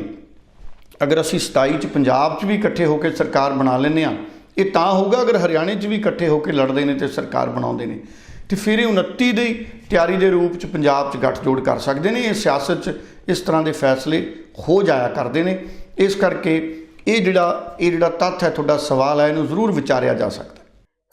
ਅਗਰ ਅਸੀਂ 27 ਚ ਪੰਜਾਬ 'ਚ ਵੀ ਇਕੱਠੇ ਹੋ ਕੇ ਸਰਕਾਰ ਬਣਾ ਲੈਂਦੇ ਆ ਇਹ ਤਾਂ ਹੋਊਗਾ ਅਗਰ ਹਰਿਆਣੇ 'ਚ ਵੀ ਇਕੱਠੇ ਹੋ ਕੇ ਲੜਦੇ ਨੇ ਤੇ ਸਰਕਾਰ ਬਣਾਉਂਦੇ ਨੇ। ਤੇ ਫਿਰ ਇਹ 29 ਦੀ ਤਿਆਰੀ ਦੇ ਰੂਪ 'ਚ ਪੰਜਾਬ 'ਚ ਗੱਠਜੋੜ ਕਰ ਸਕਦੇ ਨੇ, ਇਹ ਸਿਆਸਤ 'ਚ ਇਸ ਤਰ੍ਹਾਂ ਦੇ ਫੈਸਲੇ ਹੋ ਜਾਇਆ ਕਰਦੇ ਨੇ। ਇਸ ਕਰਕੇ ਇਹ ਜਿਹੜਾ ਇਹ ਜਿਹੜਾ ਤੱਥ ਹੈ, ਤੁਹਾਡਾ ਸਵਾਲ ਹੈ, ਇਹਨੂੰ ਜ਼ਰੂਰ ਵਿਚਾਰਿਆ ਜਾ ਸਕਦਾ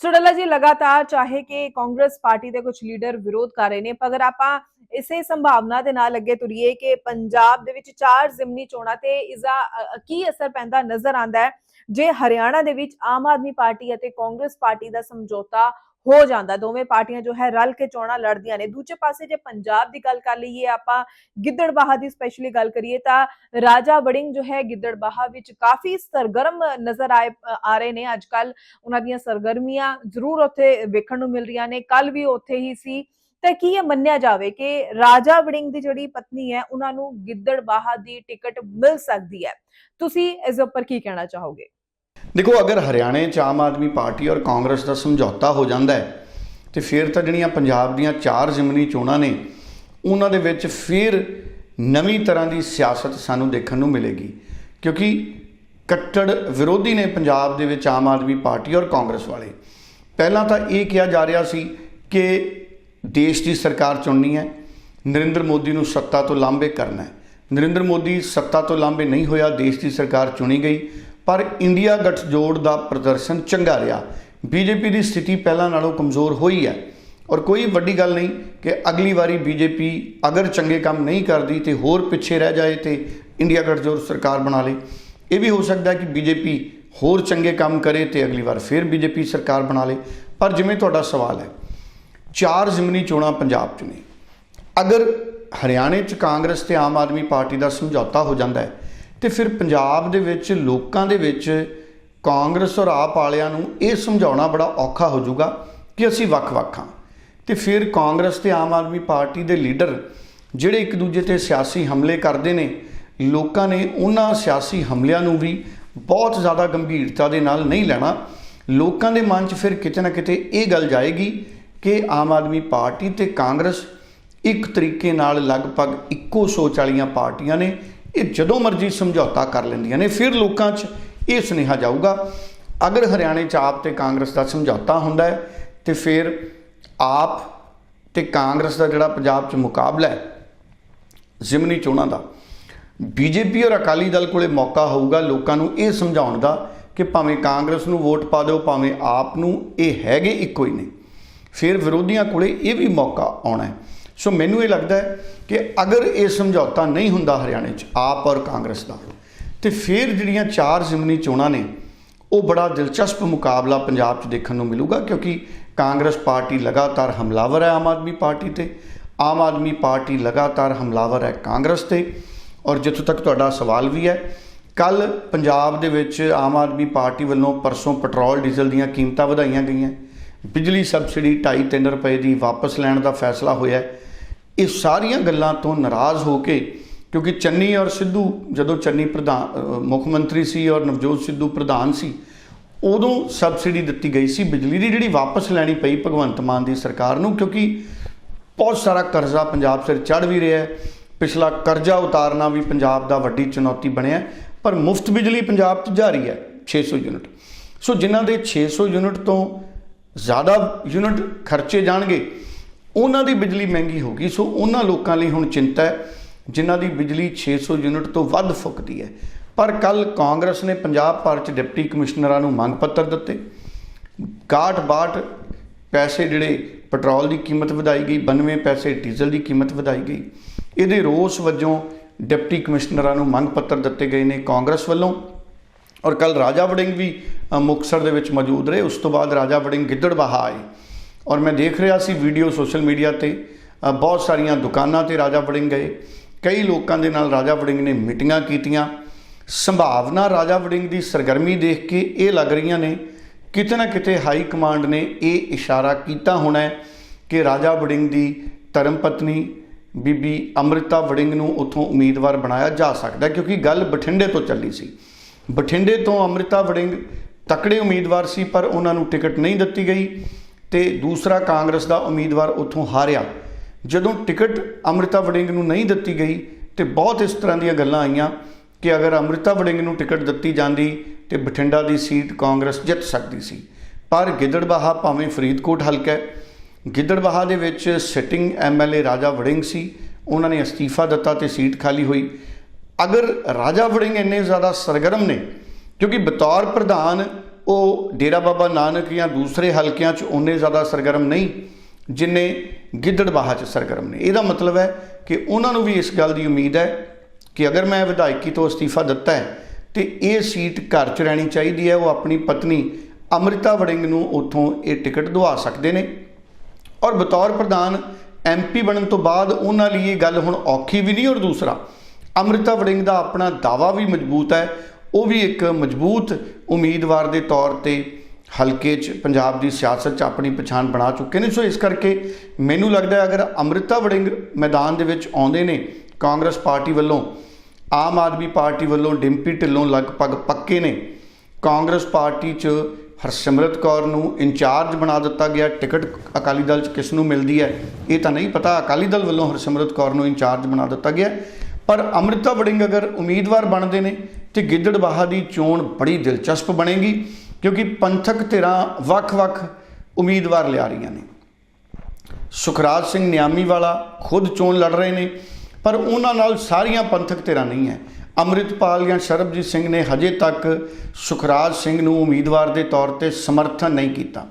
ਸੁਡੱਲਾ ਜੀ, ਲਗਾਤਾਰ ਚਾਹੇ ਕਿ ਕਾਂਗਰਸ ਪਾਰਟੀ ਦੇ ਕੁਝ ਲੀਡਰ ਵਿਰੋਧ ਕਰ ਰਹੇ ਨੇ, ਪਰ ਆਪਾਂ ਇਸੇ ਸੰਭਾਵਨਾ ਦੇ ਨਾਲ ਅੱਗੇ ਤੁਰੀਏ ਕਿ ਪੰਜਾਬ ਦੇ ਵਿੱਚ ਚਾਰ ਜ਼ਿਮਨੀ ਚੋਣਾਂ ਤੇ ਇਸਦਾ ਕੀ ਅਸਰ ਪੈਂਦਾ ਨਜ਼ਰ ਆਂਦਾ ਹੈ? ਜੇ ਹਰਿਆਣਾ ਦੇ ਵਿੱਚ ਆਮ ਆਦਮੀ ਪਾਰਟੀ ਅਤੇ ਕਾਂਗਰਸ ਪਾਰਟੀ ਦਾ ਸਮਝੌਤਾ ਹੋ ਜਾਂਦਾ। ਦੋਵੇਂ ਪਾਰਟੀਆਂ ਜੋ ਹੈ ਰਲ ਕੇ ਚੋਣਾਂ ਲੜਦੀਆਂ ਨੇ। ਦੂਜੇ ਪਾਸੇ ਜੇ ਪੰਜਾਬ ਦੀ ਗੱਲ ਕਰ ਲਈਏ, ਆਪਾਂ ਗਿੱਦੜਬਾਹਾ ਦੀ ਸਪੈਸ਼ਲੀ ਗੱਲ ਕਰੀਏ ਤਾਂ ਰਾਜਾ ਵੜਿੰਗ ਜੋ ਹੈ ਗਿੱਦੜਬਾਹਾ ਵਿੱਚ ਕਾਫੀ ਸਰਗਰਮ ਨਜ਼ਰ ਆਏ ਆ ਰਹੇ ਨੇ। ਅੱਜ ਕੱਲ ਉਹਨਾਂ ਦੀਆਂ ਸਰਗਰਮੀਆਂ ਜ਼ਰੂਰ ਉੱਥੇ ਵੇਖਣ ਨੂੰ ਮਿਲ ਰਹੀਆਂ ਨੇ। ਕੱਲ ਵੀ ਉੱਥੇ ਹੀ ਸੀ। ਤੇ ਕੀ ਇਹ ਮੰਨਿਆ ਜਾਵੇ ਕਿ ਰਾਜਾ ਵੜਿੰਗ ਦੀ ਜਿਹੜੀ ਪਤਨੀ ਹੈ, ਉਹਨਾਂ ਨੂੰ ਗਿੱਦੜਬਾਹਾ ਦੀ ਟਿਕਟ ਮਿਲ ਸਕਦੀ ਹੈ। ਤੁਸੀਂ ਇਸ ਦੇ ਉੱਪਰ ਕੀ ਕਹਿਣਾ ਚਾਹੋਗੇ? ਦੇਖੋ, ਅਗਰ ਹਰਿਆਣੇ 'ਚ ਆਮ ਆਦਮੀ ਪਾਰਟੀ ਔਰ ਕਾਂਗਰਸ ਦਾ ਸਮਝੌਤਾ ਹੋ ਜਾਂਦਾ ਹੈ, ਤੇ ਫਿਰ ਤਾਂ ਜਿਹੜੀਆਂ ਪੰਜਾਬ ਦੀਆਂ ਚਾਰ ਜ਼ਿਮਨੀ ਚੋਣਾਂ ਨੇ, ਉਹਨਾਂ ਦੇ ਵਿੱਚ ਫਿਰ ਨਵੀਂ ਤਰ੍ਹਾਂ ਦੀ ਸਿਆਸਤ ਸਾਨੂੰ ਦੇਖਣ ਨੂੰ ਮਿਲੇਗੀ। ਕਿਉਂਕਿ ਕੱਟੜ ਵਿਰੋਧੀ ਨੇ ਪੰਜਾਬ ਦੇ ਵਿੱਚ ਆਮ ਆਦਮੀ ਪਾਰਟੀ ਔਰ ਕਾਂਗਰਸ ਵਾਲੇ। ਪਹਿਲਾਂ ਤਾਂ ਇਹ ਕਿਹਾ ਜਾ ਰਿਹਾ ਸੀ ਕਿ ਦੇਸ਼ ਦੀ ਸਰਕਾਰ ਚੁਣਨੀ ਹੈ, ਨਰਿੰਦਰ ਮੋਦੀ ਨੂੰ ਸੱਤਾ ਤੋਂ ਲਾਂਭੇ ਕਰਨਾ ਹੈ। ਨਰਿੰਦਰ ਮੋਦੀ ਸੱਤਾ ਤੋਂ ਲਾਂਭੇ ਨਹੀਂ ਹੋਇਆ, ਦੇਸ਼ ਦੀ ਸਰਕਾਰ ਚੁਣੀ ਗਈ। ਪਰ ਇੰਡੀਆ ਗੱਠਜੋੜ ਦਾ ਪ੍ਰਦਰਸ਼ਨ ਚੰਗਾ ਰਿਹਾ। ਬੀਜੇਪੀ ਦੀ ਸਥਿਤੀ ਪਹਿਲਾਂ ਨਾਲੋਂ ਕਮਜ਼ੋਰ ਹੋਈ ਹੈ। ਔਰ ਕੋਈ ਵੱਡੀ ਗੱਲ ਨਹੀਂ ਕਿ ਅਗਲੀ ਵਾਰੀ ਬੀਜੇਪੀ ਅਗਰ ਚੰਗੇ ਕੰਮ ਨਹੀਂ ਕਰਦੀ ਤੇ ਹੋਰ ਪਿੱਛੇ ਰਹਿ ਜਾਏ ਤੇ ਇੰਡੀਆ ਗੱਠਜੋੜ ਸਰਕਾਰ ਬਣਾ ਲੇ। ਇਹ ਵੀ ਹੋ ਸਕਦਾ ਹੈ ਕਿ ਬੀਜੇਪੀ ਹੋਰ ਚੰਗੇ ਕੰਮ ਕਰੇ ਤੇ ਅਗਲੀ ਵਾਰ ਫਿਰ ਬੀਜੇਪੀ ਸਰਕਾਰ ਬਣਾ ਲੇ। ਪਰ ਜਿਵੇਂ ਤੁਹਾਡਾ ਸਵਾਲ ਹੈ, ਚਾਰ ਜ਼ਿਮਨੀ ਚੋਣਾਂ ਪੰਜਾਬ 'ਚ ਨੇ। ਅਗਰ ਹਰਿਆਣੇ 'ਚ ਕਾਂਗਰਸ ਤੇ ਆਮ ਆਦਮੀ ਪਾਰਟੀ ਦਾ ਸਮਝੌਤਾ ਹੋ ਜਾਂਦਾ ਹੈ ਤੇ ਫਿਰ ਪੰਜਾਬ ਦੇ ਵਿੱਚ, ਲੋਕਾਂ ਦੇ ਵਿੱਚ ਕਾਂਗਰਸ ਔਰ ਆਪ ਵਾਲਿਆਂ ਨੂੰ ਇਹ ਸਮਝਾਉਣਾ ਬੜਾ ਔਖਾ ਹੋ ਜਾਊਗਾ ਕਿ ਅਸੀਂ ਵੱਖ-ਵੱਖ ਹਾਂ। ਤੇ ਫਿਰ ਕਾਂਗਰਸ ਤੇ ਆਮ ਆਦਮੀ ਪਾਰਟੀ ਦੇ ਲੀਡਰ ਜਿਹੜੇ ਇੱਕ ਦੂਜੇ ਤੇ ਸਿਆਸੀ ਹਮਲੇ ਕਰਦੇ ਨੇ, ਲੋਕਾਂ ਨੇ ਉਹਨਾਂ ਸਿਆਸੀ ਹਮਲਿਆਂ ਨੂੰ ਵੀ ਬਹੁਤ ਜ਼ਿਆਦਾ ਗੰਭੀਰਤਾ ਦੇ ਨਾਲ ਨਹੀਂ ਲੈਣਾ। ਲੋਕਾਂ ਦੇ ਮਨ 'ਚ ਫਿਰ ਕਿਤੇ ਨਾ ਕਿਤੇ ਇਹ ਗੱਲ ਜਾਏਗੀ ਕਿ ਆਮ ਆਦਮੀ ਪਾਰਟੀ ਤੇ ਕਾਂਗਰਸ ਇੱਕ ਤਰੀਕੇ ਨਾਲ ਲਗਭਗ ਇੱਕੋ ਸੋਚ ਵਾਲੀਆਂ ਪਾਰਟੀਆਂ ਨੇ ਇਹ ਜਦੋਂ ਮਰਜ਼ੀ ਸਮਝੌਤਾ ਕਰ ਲੈਂਦੀਆਂ ਨੇ, ਫਿਰ ਲੋਕਾਂ 'ਚ ਇਹ ਸੁਨੇਹਾ ਜਾਊਗਾ, ਅਗਰ ਹਰਿਆਣੇ 'ਚ ਆਪ ਤੇ ਕਾਂਗਰਸ ਦਾ ਸਮਝੌਤਾ ਹੁੰਦਾ ਹੈ, ਤੇ ਫਿਰ ਆਪ ਤੇ ਕਾਂਗਰਸ ਦਾ ਜਿਹੜਾ ਪੰਜਾਬ 'ਚ ਮੁਕਾਬਲਾ ਹੈ, ਜ਼ਿਮਨੀ ਚੋਣਾਂ ਦਾ, ਬੀਜੇਪੀ ਔਰ ਅਕਾਲੀ ਦਲ ਕੋਲੇ ਮੌਕਾ ਹੋਊਗਾ ਲੋਕਾਂ ਨੂੰ ਇਹ ਸਮਝਾਉਣ ਦਾ ਕਿ ਭਾਵੇਂ ਕਾਂਗਰਸ ਨੂੰ ਵੋਟ ਪਾ ਦਿਓ, ਭਾਵੇਂ ਆਪ ਨੂੰ, ਇਹ ਹੈਗੇ ਇੱਕੋ ਹੀ ਨੇ। ਫਿਰ ਵਿਰੋਧੀਆਂ ਕੋਲੇ ਇਹ ਵੀ ਮੌਕਾ ਆਉਣਾ ਸੋ ਮੈਨੂੰ ਇਹ ਲੱਗਦਾ ਹੈ ਕਿ ਅਗਰ ਇਹ ਸਮਝੌਤਾ ਨਹੀਂ ਹੁੰਦਾ ਹਰਿਆਣੇ 'ਚ, ਆਪ ਔਰ ਕਾਂਗਰਸ ਦਾ, ਤੇ ਫਿਰ ਜਿਹੜੀਆਂ ਚਾਰ ਜ਼ਿਮਨੀ ਚੋਣਾਂ ਨੇ, ਉਹ ਬੜਾ ਦਿਲਚਸਪ ਮੁਕਾਬਲਾ ਪੰਜਾਬ 'ਚ ਦੇਖਣ ਨੂੰ ਮਿਲੂਗਾ, ਕਿਉਂਕਿ ਕਾਂਗਰਸ ਪਾਰਟੀ ਲਗਾਤਾਰ ਹਮਲਾਵਰ ਹੈ ਆਮ ਆਦਮੀ ਪਾਰਟੀ ਤੇ, ਆਮ ਆਦਮੀ ਪਾਰਟੀ ਲਗਾਤਾਰ ਹਮਲਾਵਰ ਹੈ ਕਾਂਗਰਸ ਤੇ, ਔਰ ਜਿੱਥੋਂ ਤੱਕ ਤੁਹਾਡਾ ਸਵਾਲ ਵੀ ਹੈ ਕੱਲ ਪੰਜਾਬ ਦੇ ਵਿੱਚ ਆਮ ਆਦਮੀ ਪਾਰਟੀ ਵੱਲੋਂ ਪਰਸੋਂ ਪੈਟਰੋਲ, ਡੀਜ਼ਲ ਦੀਆਂ ਕੀਮਤਾਂ ਵਧਾਈਆਂ ਗਈਆਂ। ਬਿਜਲੀ ਸਬਸਿਡੀ 2.5 ਰੁਪਏ ਦੀ ਵਾਪਸ ਲੈਣ ਦਾ ਫੈਸਲਾ ਹੋਇਆ ਹੈ। ਇਹ ਸਾਰੀਆਂ ਗੱਲਾਂ ਤੋਂ ਨਾਰਾਜ਼ ਹੋ ਕੇ, ਕਿਉਂਕਿ ਚੰਨੀ ਔਰ ਸਿੱਧੂ ਜਦੋਂ ਚੰਨੀ ਪ੍ਰਧਾਨ ਮੁੱਖ ਮੰਤਰੀ ਸੀ ਔਰ ਨਵਜੋਤ ਸਿੱਧੂ ਪ੍ਰਧਾਨ ਸੀ, ਉਦੋਂ ਸਬਸਿਡੀ ਦਿੱਤੀ ਗਈ ਸੀ ਬਿਜਲੀ ਦੀ, ਜਿਹੜੀ ਵਾਪਸ ਲੈਣੀ ਪਈ ਭਗਵੰਤ ਮਾਨ ਦੀ ਸਰਕਾਰ ਨੂੰ, ਕਿਉਂਕਿ ਬਹੁਤ ਸਾਰਾ ਕਰਜ਼ਾ ਪੰਜਾਬ ਸਿਰ ਚੜ ਵੀ ਰਿਹਾ ਹੈ। ਪਿਛਲਾ ਕਰਜ਼ਾ ਉਤਾਰਨਾ ਵੀ ਪੰਜਾਬ ਦਾ ਵੱਡੀ ਚੁਣੌਤੀ ਬਣਿਆ ਪਰ ਮੁਫਤ ਬਿਜਲੀ ਪੰਜਾਬ 'ਚ ਜਾਰੀ ਹੈ 600 ਯੂਨਿਟ। ਸੋ ਜਿਨ੍ਹਾਂ ਦੇ 600 ਯੂਨਿਟ ਤੋਂ ਜ਼ਿਆਦਾ ਯੂਨਿਟ ਖਰਚੇ ਜਾਣਗੇ ਉਹਨਾਂ ਦੀ ਬਿਜਲੀ ਮਹਿੰਗੀ ਹੋ ਗਈ ਸੋ ਉਹਨਾਂ ਲੋਕਾਂ ਲਈ ਹੁਣ ਚਿੰਤਾ ਹੈ ਜਿਨ੍ਹਾਂ ਦੀ ਬਿਜਲੀ 600 ਯੂਨਿਟ ਤੋਂ ਵੱਧ ਫੁੱਕਦੀ ਹੈ। ਪਰ ਕੱਲ ਕਾਂਗਰਸ ਨੇ ਪੰਜਾਬ ਭਰ ਚ ਡਿਪਟੀ ਕਮਿਸ਼ਨਰਾਂ ਨੂੰ ਮੰਗ ਪੱਤਰ ਦਿੱਤੇ। 61 ਪੈਸੇ ਜਿਹੜੇ ਪੈਟਰੋਲ ਦੀ ਕੀਮਤ ਵਧਾਈ ਗਈ 92 ਪੈਸੇ ਡੀਜ਼ਲ ਦੀ ਕੀਮਤ ਵਧਾਈ ਗਈ। ਇਹਦੇ ਰੋਸ ਵਜੋਂ ਡਿਪਟੀ ਕਮਿਸ਼ਨਰਾਂ ਨੂੰ ਮੰਗ ਪੱਤਰ ਦਿੱਤੇ ਗਏ ਨੇ ਕਾਂਗਰਸ ਵੱਲੋਂ। ਔਰ ਕੱਲ ਰਾਜਾ ਵੜਿੰਗ ਵੀ ਅ, ਮੁਕਤਸਰ ਦੇ ਵਿੱਚ ਮੌਜੂਦ ਰਹੇ। ਉਸ ਤੋਂ ਬਾਅਦ ਰਾਜਾ ਵੜਿੰਗ ਗਿੱਦੜਬਾਹਾ ਆਏ। ਔਰ ਮੈਂ ਦੇਖ ਰਿਹਾ ਸੀ ਵੀਡੀਓ ਸੋਸ਼ਲ ਮੀਡੀਆ ਤੇ ਬਹੁਤ ਸਾਰੀਆਂ ਦੁਕਾਨਾਂ ਤੇ ਰਾਜਾ ਵੜਿੰਗ ਗਏ। ਕਈ ਲੋਕਾਂ ਦੇ ਨਾਲ ਰਾਜਾ ਵੜਿੰਗ ਨੇ ਮੀਟਿੰਗਾਂ ਕੀਤੀਆਂ। ਸੰਭਾਵਨਾ ਰਾਜਾ ਵੜਿੰਗ ਦੀ ਸਰਗਰਮੀ ਦੇਖ ਕੇ ਇਹ ਲੱਗ ਰਹੀਆਂ ਨੇ, ਕਿਤੇ ਨਾ ਕਿਤੇ ਹਾਈ ਕਮਾਂਡ ਨੇ ਇਹ ਇਸ਼ਾਰਾ ਕੀਤਾ ਹੋਣਾ ਹੈ ਕਿ ਰਾਜਾ ਵੜਿੰਗ ਦੀ ਧਰਮ ਪਤਨੀ ਬੀਬੀ ਅੰਮ੍ਰਿਤਾ ਵੜਿੰਗ ਨੂੰ ਉਥੋਂ ਉਮੀਦਵਾਰ ਬਣਾਇਆ ਜਾ ਸਕਦਾ ਕਿਉਂਕਿ ਗੱਲ ਬਠਿੰਡੇ ਤੋਂ ਚੱਲੀ ਸੀ। ਬਠਿੰਡੇ ਤੋਂ ਅੰਮ੍ਰਿਤਾ ਵੜਿੰਗ ਤਕੜੇ ਉਮੀਦਵਾਰ ਸੀ, ਪਰ ਉਹਨਾਂ ਨੂੰ ਟਿਕਟ ਨਹੀਂ ਦਿੱਤੀ ਗਈ। ਤੇ ਦੂਸਰਾ ਕਾਂਗਰਸ ਦਾ ਉਮੀਦਵਾਰ ਉੱਥੋਂ ਹਾਰਿਆ। ਜਦੋਂ ਟਿਕਟ ਅੰਮ੍ਰਿਤਾ ਵੜਿੰਗ ਨੂੰ ਨਹੀਂ ਦਿੱਤੀ ਗਈ ਤੇ ਬਹੁਤ ਇਸ ਤਰ੍ਹਾਂ ਦੀਆਂ ਗੱਲਾਂ ਆਈਆਂ ਕਿ ਅਗਰ ਅੰਮ੍ਰਿਤਾ ਵੜਿੰਗ ਨੂੰ ਟਿਕਟ ਦਿੱਤੀ ਜਾਂਦੀ ਤੇ ਬਠਿੰਡਾ ਦੀ ਸੀਟ ਕਾਂਗਰਸ ਜਿੱਤ ਸਕਦੀ ਸੀ। ਪਰ ਗਿੱਦੜਬਾਹਾ ਭਾਵੇਂ ਫਰੀਦਕੋਟ ਹਲਕਾ ਹੈ, ਗਿੱਦੜਬਾਹਾ ਦੇ ਵਿੱਚ ਸਿਟਿੰਗ ਐਮਐਲਏ ਰਾਜਾ ਵੜਿੰਗ ਸੀ, ਉਹਨਾਂ ਨੇ ਅਸਤੀਫਾ ਦਿੱਤਾ ਤੇ ਸੀਟ ਖਾਲੀ ਹੋਈ। ਅਗਰ ਰਾਜਾ ਵੜਿੰਗ ਇੰਨੇ ਜ਼ਿਆਦਾ ਸਰਗਰਮ ਨੇ, ਕਿਉਂਕਿ ਬਤੌਰ ਪ੍ਰਧਾਨ ਉਹ ਡੇਰਾ ਬਾਬਾ ਨਾਨਕ ਜਾਂ ਦੂਸਰੇ ਹਲਕਿਆਂ 'ਚ ਉਹਨੇ ਜ਼ਿਆਦਾ ਸਰਗਰਮ ਨਹੀਂ, ਜਿੰਨੇ ਗਿੱਦੜਬਾਹਾ 'ਚ ਸਰਗਰਮ ਨੇ। ਇਹਦਾ ਮਤਲਬ ਹੈ ਕਿ ਉਹਨਾਂ ਨੂੰ ਵੀ ਇਸ ਗੱਲ ਦੀ ਉਮੀਦ ਹੈ ਕਿ ਅਗਰ ਮੈਂ ਵਿਧਾਇਕੀ ਤੋਂ ਅਸਤੀਫਾ ਦਿੱਤਾ ਹੈ, ਤੇ ਇਹ ਸੀਟ ਘਰ 'ਚ ਰਹਿਣੀ ਚਾਹੀਦੀ ਹੈ, ਉਹ ਆਪਣੀ ਪਤਨੀ ਅੰਮ੍ਰਿਤਾ ਵੜਿੰਗ ਨੂੰ ਉੱਥੋਂ ਇਹ ਟਿਕਟ ਦਵਾ ਸਕਦੇ ਨੇ। ਔਰ ਬਤੌਰ ਪ੍ਰਧਾਨ ਐਮਪੀ ਬਣਨ ਤੋਂ ਬਾਅਦ ਉਹਨਾਂ ਲਈ ਇਹ ਗੱਲ ਹੁਣ ਔਖੀ ਵੀ ਨਹੀਂ ਔਰ ਦੂਸਰਾ, ਅੰਮ੍ਰਿਤਾ ਵੜਿੰਗ ਦਾ ਆਪਣਾ ਦਾਵਾ ਵੀ ਮਜ਼ਬੂਤ ਹੈ, ਉਹ ਵੀ ਇੱਕ ਮਜ਼ਬੂਤ ਉਮੀਦਵਾਰ ਦੇ ਤੌਰ ਤੇ ਹਲਕੇ 'ਚ ਪੰਜਾਬ ਦੀ ਸਿਆਸਤ 'ਚ ਆਪਣੀ ਪਛਾਣ ਬਣਾ ਚੁੱਕੇ ਨੇ। ਸੋ ਇਸ ਕਰਕੇ ਮੈਨੂੰ ਲੱਗਦਾ ਹੈ ਅਗਰ ਅੰਮ੍ਰਿਤਾ ਵੜਿੰਗ ਮੈਦਾਨ ਦੇ ਵਿੱਚ ਆਉਂਦੇ ਨੇ, ਕਾਂਗਰਸ ਪਾਰਟੀ ਵੱਲੋਂ, ਆਮ ਆਦਮੀ ਪਾਰਟੀ ਵੱਲੋਂ ਡਿੰਪੀ ਢਿੱਲੋਂ ਲਗਭਗ ਪੱਕੇ ਨੇ, ਕਾਂਗਰਸ ਪਾਰਟੀ 'ਚ ਹਰਸਿਮਰਤ ਕੌਰ ਨੂੰ ਇੰਚਾਰਜ ਬਣਾ ਦਿੱਤਾ ਗਿਆ। ਟਿਕਟ ਅਕਾਲੀ ਦਲ 'ਚ ਕਿਸ ਨੂੰ ਮਿਲਦੀ ਹੈ, ਇਹ ਤਾਂ ਨਹੀਂ ਪਤਾ। ਅਕਾਲੀ ਦਲ ਵੱਲੋਂ ਹਰਸਿਮਰਤ ਕੌਰ ਨੂੰ ਇੰਚਾਰਜ ਬਣਾ ਦਿੱਤਾ ਗਿਆ। ਪਰ ਅੰਮ੍ਰਿਤਾ ਵੜਿੰਗ ਅਗਰ ਉਮੀਦਵਾਰ ਬਣਦੇ ਨੇ ਤੇ ਗਿੱਦੜਬਾਹਾ ਦੀ ਚੋਣ ਬੜੀ ਦਿਲਚਸਪ ਬਣੇਗੀ, ਕਿਉਂਕਿ ਪੰਥਕ ਧਿਰਾਂ ਵੱਖ-ਵੱਖ ਉਮੀਦਵਾਰ ਲਿਆ ਰਹੀਆਂ ਨੇ। ਸੁਖਰਾਜ ਸਿੰਘ ਨਿਆਮੀ ਵਾਲਾ ਖੁਦ ਚੋਣ ਲੜ ਰਹੇ ਨੇ, ਪਰ ਉਹਨਾਂ ਨਾਲ ਸਾਰੀਆਂ ਪੰਥਕ ਧਿਰਾਂ ਨਹੀਂ ਹੈ। ਅੰਮ੍ਰਿਤਪਾਲ ਜਾਂ ਸ਼ਰਬਜੀਤ ਸਿੰਘ ਨੇ ਹਜੇ ਤੱਕ ਸੁਖਰਾਜ ਸਿੰਘ ਨੂੰ ਉਮੀਦਵਾਰ ਦੇ ਤੌਰ ਤੇ ਸਮਰਥਨ ਨਹੀਂ ਕੀਤਾ।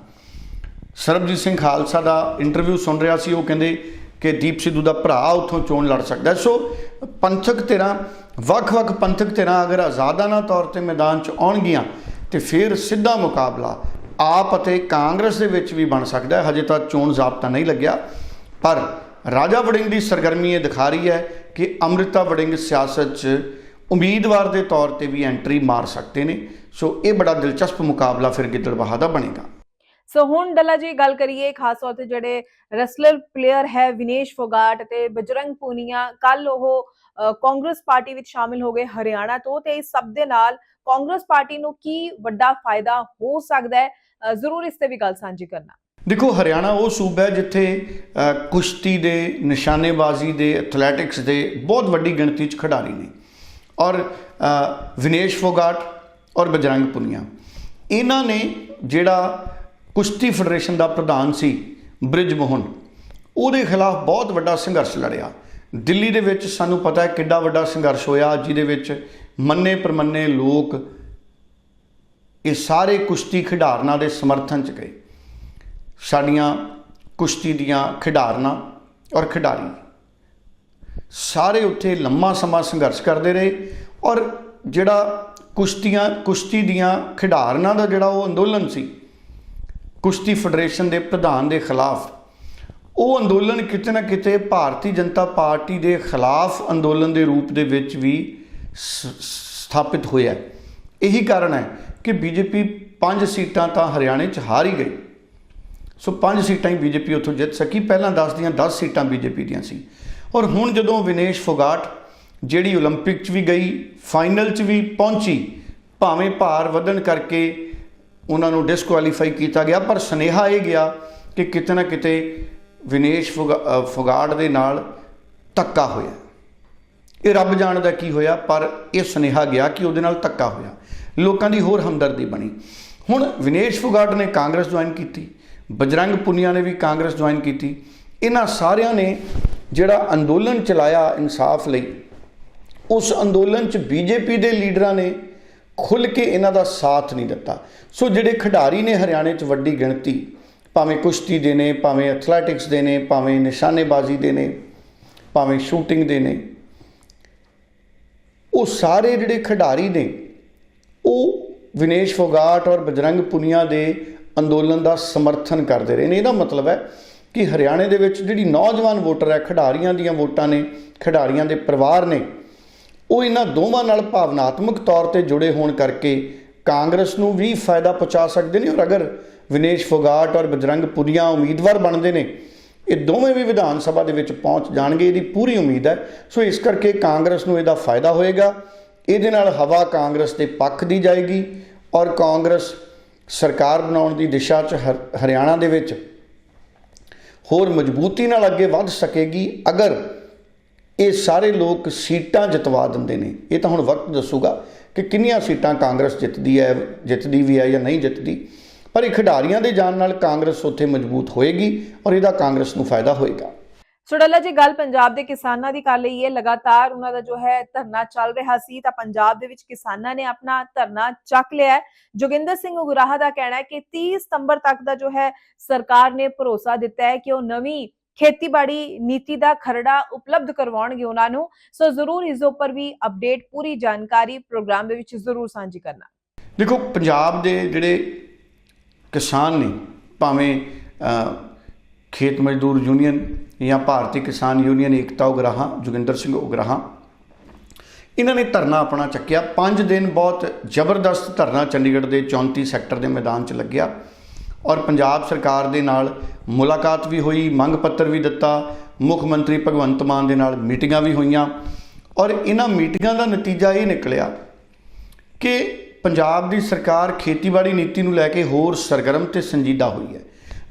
ਸਰਬਜੀਤ ਸਿੰਘ ਖਾਲਸਾ ਦਾ ਇੰਟਰਵਿਊ ਸੁਣ ਰਿਹਾ ਸੀ, ਉਹ ਕਹਿੰਦੇ ਕਿ ਦੀਪ ਸਿੱਧੂ ਦਾ ਭਰਾ ਉੱਥੋਂ ਚੋਣ ਲੜ ਸਕਦਾ ਸੋ ਪੰਥਕ ਧਿਰਾਂ ਵੱਖ-ਵੱਖ ਪੰਥਕ ਧਿਰਾਂ ਅਗਰ ਆਜ਼ਾਦਾਨਾ ਤੌਰ ਤੇ ਮੈਦਾਨ 'ਚ ਆਉਣਗੀਆਂ, ਤੇ ਫਿਰ ਸਿੱਧਾ ਮੁਕਾਬਲਾ ਆਪ ਅਤੇ ਕਾਂਗਰਸ ਦੇ ਵਿੱਚ ਵੀ ਬਣ ਸਕਦਾ ਹੈ। ਹਜੇ ਤੱਕ ਚੋਣ ਜ਼ਾਬਤਾ ਨਹੀਂ ਲੱਗਿਆ, ਪਰ ਰਾਜਾ ਵੜਿੰਗ ਦੀ ਸਰਗਰਮੀ ਇਹ ਦਿਖਾ ਰਹੀ ਹੈ ਕਿ ਅੰਮ੍ਰਿਤਾ ਵੜਿੰਗ ਸਿਆਸਤ 'ਚ ਉਮੀਦਵਾਰ ਦੇ ਤੌਰ ਤੇ ਵੀ ਐਂਟਰੀ ਮਾਰ ਸਕਦੇ ਨੇ। ਸੋ ਇਹ ਬੜਾ ਦਿਲਚਸਪ ਮੁਕਾਬਲਾ ਫਿਰ ਗਿੱਦੜਬਾਹਾ ਦਾ ਬਣੇਗਾ। ਸੋ ਹੁਣ ਡੱਲਾ ਜੀ ਗੱਲ ਕਰੀਏ ਖਾਸ ਤੌਰ ਤੇ ਜਿਹੜੇ ਰੈਸਲਰ ਪਲੇਅਰ ਹੈ ਵਿਨੇਸ਼ ਫੋਗਾਟ ਤੇ ਬਜਰੰਗ ਪੂਨੀਆ ਕੱਲ ਉਹ ਕਾਂਗਰਸ ਪਾਰਟੀ ਵਿੱਚ ਸ਼ਾਮਿਲ ਹੋ ਗਏ ਹਰਿਆਣਾ ਤੋਂ ਤੇ ਇਸ ਸਭ ਦੇ ਨਾਲ ਕਾਂਗਰਸ ਪਾਰਟੀ ਨੂੰ ਕੀ ਵੱਡਾ ਫਾਇਦਾ ਹੋ ਸਕਦਾ ਹੈ? ਜ਼ਰੂਰ ਇਸ ਤੇ ਵੀ ਗੱਲ ਸਾਂਝੀ ਕਰਨਾ। ਦੇਖੋ, ਹਰਿਆਣਾ ਉਹ ਸੂਬਾ ਹੈ ਜਿੱਥੇ ਕੁਸ਼ਤੀ ਦੇ, ਨਿਸ਼ਾਨੇਬਾਜ਼ੀ ਦੇ ਐਥਲੈਟਿਕਸ ਦੇ ਬਹੁਤ ਵੱਡੀ ਗਿਣਤੀ 'ਚ ਖਿਡਾਰੀ ਨੇ। ਔਰ ਵਿਨੇਸ਼ ਫੋਗਾਟ ਔਰ ਬਜਰੰਗ ਪੁਨੀਆ। ਇਹਨਾਂ ਨੇ ਜਿਹੜਾ ਕੁਸ਼ਤੀ ਫੈਡਰੇਸ਼ਨ ਦਾ ਪ੍ਰਧਾਨ ਸੀ ਬ੍ਰਿਜ ਮੋਹਨ। ਉਹਦੇ ਖਿਲਾਫ ਬਹੁਤ ਵੱਡਾ ਸੰਘਰਸ਼ ਲੜਿਆ। ਦਿੱਲੀ ਦੇ ਵਿੱਚ ਸਾਨੂੰ ਪਤਾ ਹੈ ਕਿੱਡਾ ਵੱਡਾ ਸੰਘਰਸ਼ ਹੋਇਆ, ਜਿਹਦੇ ਵਿੱਚ ਮੰਨੇ ਪਰਮੰਨੇ ਲੋਕ ਇਹ ਸਾਰੇ ਕੁਸ਼ਤੀ ਖਿਡਾਰਨਾਂ ਦੇ ਸਮਰਥਨ 'ਚ ਗਏ। ਸਾਡੀਆਂ ਕੁਸ਼ਤੀ ਦੀਆਂ ਖਿਡਾਰਨਾਂ ਔਰ ਖਿਡਾਰੀ ਸਾਰੇ ਉੱਥੇ ਲੰਮਾ ਸਮਾਂ ਸੰਘਰਸ਼ ਕਰਦੇ ਰਹੇ ਔਰ ਜਿਹੜਾ ਕੁਸ਼ਤੀਆਂ, ਕੁਸ਼ਤੀ ਦੀਆਂ ਖਿਡਾਰਨਾਂ ਦਾ ਜਿਹੜਾ ਉਹ ਅੰਦੋਲਨ ਸੀ ਕੁਸ਼ਤੀ ਫੈਡਰੇਸ਼ਨ ਦੇ ਪ੍ਰਧਾਨ ਦੇ ਖਿਲਾਫ ਉਹ ਅੰਦੋਲਨ ਕਿਤੇ ਨਾ ਕਿਤੇ ਭਾਰਤੀ ਜਨਤਾ ਪਾਰਟੀ ਦੇ ਖਿਲਾਫ ਅੰਦੋਲਨ ਦੇ ਰੂਪ ਦੇ ਵਿੱਚ ਵੀ ਸ- ਸਥਾਪਿਤ ਹੋਇਆ ਹੈ। ਇਹੀ ਕਾਰਨ ਹੈ ਕਿ ਬੀਜੇਪੀ ਪੰਜ ਸੀਟਾਂ ਤਾਂ ਹਰਿਆਣੇ 'ਚ ਹਾਰ ਹੀ ਗਈ ਸੋ ਪੰਜ ਸੀਟਾਂ ਹੀ ਬੀਜੇਪੀ ਉੱਥੋਂ ਜਿੱਤ ਸਕੀ ਪਹਿਲਾਂ 10 ਦੀਆਂ 10 ਸੀਟਾਂ ਬੀਜੇਪੀ ਦੀਆਂ ਸੀ ਔਰ ਹੁਣ ਜਦੋਂ ਵਿਨੇਸ਼ ਫੋਗਾਟ ਜਿਹੜੀ 올림픽 'ਚ ਵੀ ਗਈ ਫਾਈਨਲ 'ਚ ਵੀ ਪਹੁੰਚੀ ਭਾਵੇਂ ਭਾਰ ਵਧਣ ਕਰਕੇ ਉਹਨਾਂ ਨੂੰ ਡਿਸਕੁਆਲੀਫਾਈ ਕੀਤਾ ਗਿਆ ਪਰ ਸੁਨੇਹਾ ਇਹ ਗਿਆ ਕਿ ਕਿਤੇ ਨਾ ਕਿਤੇ ਵਿਨੇਸ਼ ਫੁਗਾ- ਅ, ਫੁਗਾੜ ਦੇ ਨਾਲ ਧੱਕਾ ਹੋਇਆ। ਇਹ ਰੱਬ ਜਾਣਦਾ ਕੀ ਹੋਇਆ ਪਰ ਇਹ ਸੁਨੇਹਾ ਗਿਆ ਕਿ ਉਹਦੇ ਨਾਲ ਧੱਕਾ ਹੋਇਆ। ਲੋਕਾਂ ਦੀ ਹੋਰ ਹਮਦਰਦੀ ਬਣੀ। ਹੁਣ ਵਿਨੇਸ਼ ਫੁਗਾੜ ਨੇ ਕਾਂਗਰਸ ਜੁਆਇਨ ਕੀਤੀ ਬਜਰੰਗ ਪੁਨੀਆ ਨੇ ਵੀ ਕਾਂਗਰਸ ਜੁਆਇਨ ਕੀਤੀ। ਇਹਨਾਂ ਸਾਰਿਆਂ ਨੇ ਜਿਹੜਾ ਅੰਦੋਲਨ ਚਲਾਇਆ ਇਨਸਾਫ ਲਈ ਉਸ ਅੰਦੋਲਨ 'ਚ ਬੀਜੇਪੀ ਦੇ ਲੀਡਰਾਂ ਨੇ ਖੁੱਲ ਕੇ ਇਹਨਾਂ ਦਾ ਸਾਥ ਨਹੀਂ ਦਿੱਤਾ। ਸੋ ਜਿਹੜੇ ਖਿਡਾਰੀ ਨੇ ਹਰਿਆਣੇ 'ਚ ਵੱਡੀ ਗਿਣਤੀ, ਭਾਵੇਂ ਕੁਸ਼ਤੀ ਦੇ ਨੇ, ਭਾਵੇਂ ਐਥਲੈਟਿਕਸ ਦੇ ਨੇ, ਭਾਵੇਂ ਨਿਸ਼ਾਨੇਬਾਜ਼ੀ ਦੇ ਨੇ, ਭਾਵੇਂ ਸ਼ੂਟਿੰਗ ਦੇ ਨੇ, ਉਹ ਸਾਰੇ ਜਿਹੜੇ ਖਿਡਾਰੀ ਨੇ, ਉਹ ਵਿਨੇਸ਼ ਫੋਗਾਟ ਔਰ ਬਜਰੰਗ ਪੁਨੀਆ ਦੇ ਅੰਦੋਲਨ ਦਾ ਸਮਰਥਨ ਕਰਦੇ ਰਹੇ ਨੇ। ਇਹਦਾ ਮਤਲਬ ਹੈ ਕਿ ਹਰਿਆਣੇ ਦੇ ਵਿੱਚ ਜਿਹੜੀ ਨੌਜਵਾਨ ਵੋਟਰ ਹੈ, ਖਿਡਾਰੀਆਂ ਦੀਆਂ ਵੋਟਾਂ ਨੇ, ਖਿਡਾਰੀਆਂ ਦੇ ਪਰਿਵਾਰ ਨੇ ਉਹ ਇਹਨਾਂ ਦੋਵਾਂ ਨਾਲ ਭਾਵਨਾਤਮਕ ਤੌਰ ਤੇ ਜੁੜੇ ਹੋਣ ਕਰਕੇ ਕਾਂਗਰਸ ਨੂੰ ਵੀ ਫਾਇਦਾ ਪਹੁੰਚਾ ਸਕਦੇ ਨੇ। ਔਰ ਅਗਰ ਵਿਨੇਸ਼ ਫੋਗਾਟ ਔਰ ਬਜਰੰਗ ਪੁਨੀਆ ਉਮੀਦਵਾਰ ਬਣਦੇ ਨੇ, ਇਹ ਦੋਵੇਂ ਵੀ ਵਿਧਾਨ ਸਭਾ ਦੇ ਵਿੱਚ ਪਹੁੰਚ ਜਾਣਗੇ, ਇਹਦੀ ਪੂਰੀ ਉਮੀਦ ਹੈ। ਸੋ ਇਸ ਕਰਕੇ ਕਾਂਗਰਸ ਨੂੰ ਇਹਦਾ ਫਾਇਦਾ ਹੋਏਗਾ। ਇਹਦੇ ਨਾਲ ਹਵਾ ਕਾਂਗਰਸ ਦੇ ਪੱਖ ਦੀ ਜਾਏਗੀ ਔਰ ਕਾਂਗਰਸ ਸਰਕਾਰ ਬਣਾਉਣ ਦੀ ਦਿਸ਼ਾ 'ਚ ਹਰ- ਹਰਿਆਣਾ ਦੇ ਵਿੱਚ ਹੋਰ ਮਜ਼ਬੂਤੀ ਨਾਲ ਅੱਗੇ ਵੱਧ ਸਕੇਗੀ। ਅਗਰ ਇਹ ਸਾਰੇ ਲੋਕ ਸੀਟਾਂ ਜਿਤਵਾ ਦਿੰਦੇ ਨੇ। ਇਹ ਤਾਂ ਹੁਣ ਵਕਤ ਦੱਸੂਗਾ ਕਿ ਕਿੰਨੀਆਂ ਸੀਟਾਂ ਕਾਂਗਰਸ ਜਿੱਤਦੀ ਹੈ, ਜਿੱਤਦੀ ਵੀ ਹੈ ਜਾਂ ਨਹੀਂ ਜਿੱਤਦੀ। ਪਰ ਇਹ ਖਿਡਾਰੀਆਂ ਦੇ ਜਾਣ ਨਾਲ ਕਾਂਗਰਸ ਉੱਥੇ ਮਜ਼ਬੂਤ ਹੋਏਗੀ ਔਰ ਇਹਦਾ ਕਾਂਗਰਸ ਨੂੰ ਫਾਇਦਾ ਹੋਏਗਾ। ਸੁਡੱਲਾ ਜੀ ਗੱਲ, ਪੰਜਾਬ ਦੇ ਕਿਸਾਨਾਂ ਦੀ ਕਰ ਲਈਏ ਲਗਾਤਾਰ। ਉਹਨਾਂ ਦਾ ਜੋ ਹੈ ਧਰਨਾ ਚੱਲ ਰਿਹਾ ਸੀ ਤਾਂ ਪੰਜਾਬ ਦੇ ਵਿੱਚ ਕਿਸਾਨਾਂ ਨੇ ਆਪਣਾ ਧਰਨਾ ਚੱਕ ਲਿਆ ਜੋਗਿੰਦਰ ਸਿੰਘ ਉਗਰਾਹਾ ਦਾ ਕਹਿਣਾ ਹੈ ਕਿ 30 ਸਤੰਬਰ ਤੱਕ ਦਾ ਜੋ ਹੈ ਸਰਕਾਰ ਨੇ ਭਰੋਸਾ ਦਿੱਤਾ ਹੈ ਕਿ ਉਹ ਨਵੀਂ ਖੇਤੀਬਾੜੀ ਨੀਤੀ ਦਾ ਖਰੜਾ ਉਪਲਬਧ ਕਰਵਾਉਣਗੇ ਉਹਨਾਂ ਨੂੰ। ਸੋ ਜ਼ਰੂਰ ਇਸ ਉੱਪਰ ਵੀ ਅਪਡੇਟ ਪੂਰੀ ਜਾਣਕਾਰੀ ਪ੍ਰੋਗਰਾਮ ਦੇ ਵਿੱਚ ਜ਼ਰੂਰ ਸਾਂਝੀ ਕਰਨਾ। ਦੇਖੋ, ਪੰਜਾਬ ਦੇ ਜਿਹੜੇ ਕਿਸਾਨ ਨੇ, ਭਾਵੇਂ ਖੇਤ ਮਜ਼ਦੂਰ ਯੂਨੀਅਨ ਜਾਂ ਭਾਰਤੀ ਕਿਸਾਨ ਯੂਨੀਅਨ ਏਕਤਾ ਉਗਰਾਹਾਂ, ਜੋਗਿੰਦਰ ਸਿੰਘ ਉਗਰਾਹਾਂ, ਇਹਨਾਂ ਨੇ ਧਰਨਾ ਆਪਣਾ ਚੱਕਿਆ। 5 ਦਿਨ ਬਹੁਤ ਜ਼ਬਰਦਸਤ ਧਰਨਾ ਚੰਡੀਗੜ੍ਹ ਦੇ 34 ਸੈਕਟਰ ਦੇ ਮੈਦਾਨ 'ਚ ਲੱਗਿਆ। ਔਰ ਪੰਜਾਬ ਸਰਕਾਰ ਦੇ ਨਾਲ ਮੁਲਾਕਾਤ ਵੀ ਹੋਈ, ਮੰਗ ਪੱਤਰ ਵੀ ਦਿੱਤਾ, ਮੁੱਖ ਮੰਤਰੀ ਭਗਵੰਤ ਮਾਨ ਦੇ ਨਾਲ ਮੀਟਿੰਗਾਂ ਵੀ ਹੋਈਆਂ ਔਰ ਇਹਨਾਂ ਮੀਟਿੰਗਾਂ ਦਾ ਨਤੀਜਾ ਇਹ ਨਿਕਲਿਆ ਕਿ ਪੰਜਾਬ ਦੀ ਸਰਕਾਰ ਖੇਤੀਬਾੜੀ ਨੀਤੀ ਨੂੰ ਲੈ ਕੇ ਹੋਰ ਸਰਗਰਮ ਤੇ ਸੰਜੀਦਾ ਹੋਈ ਹੈ।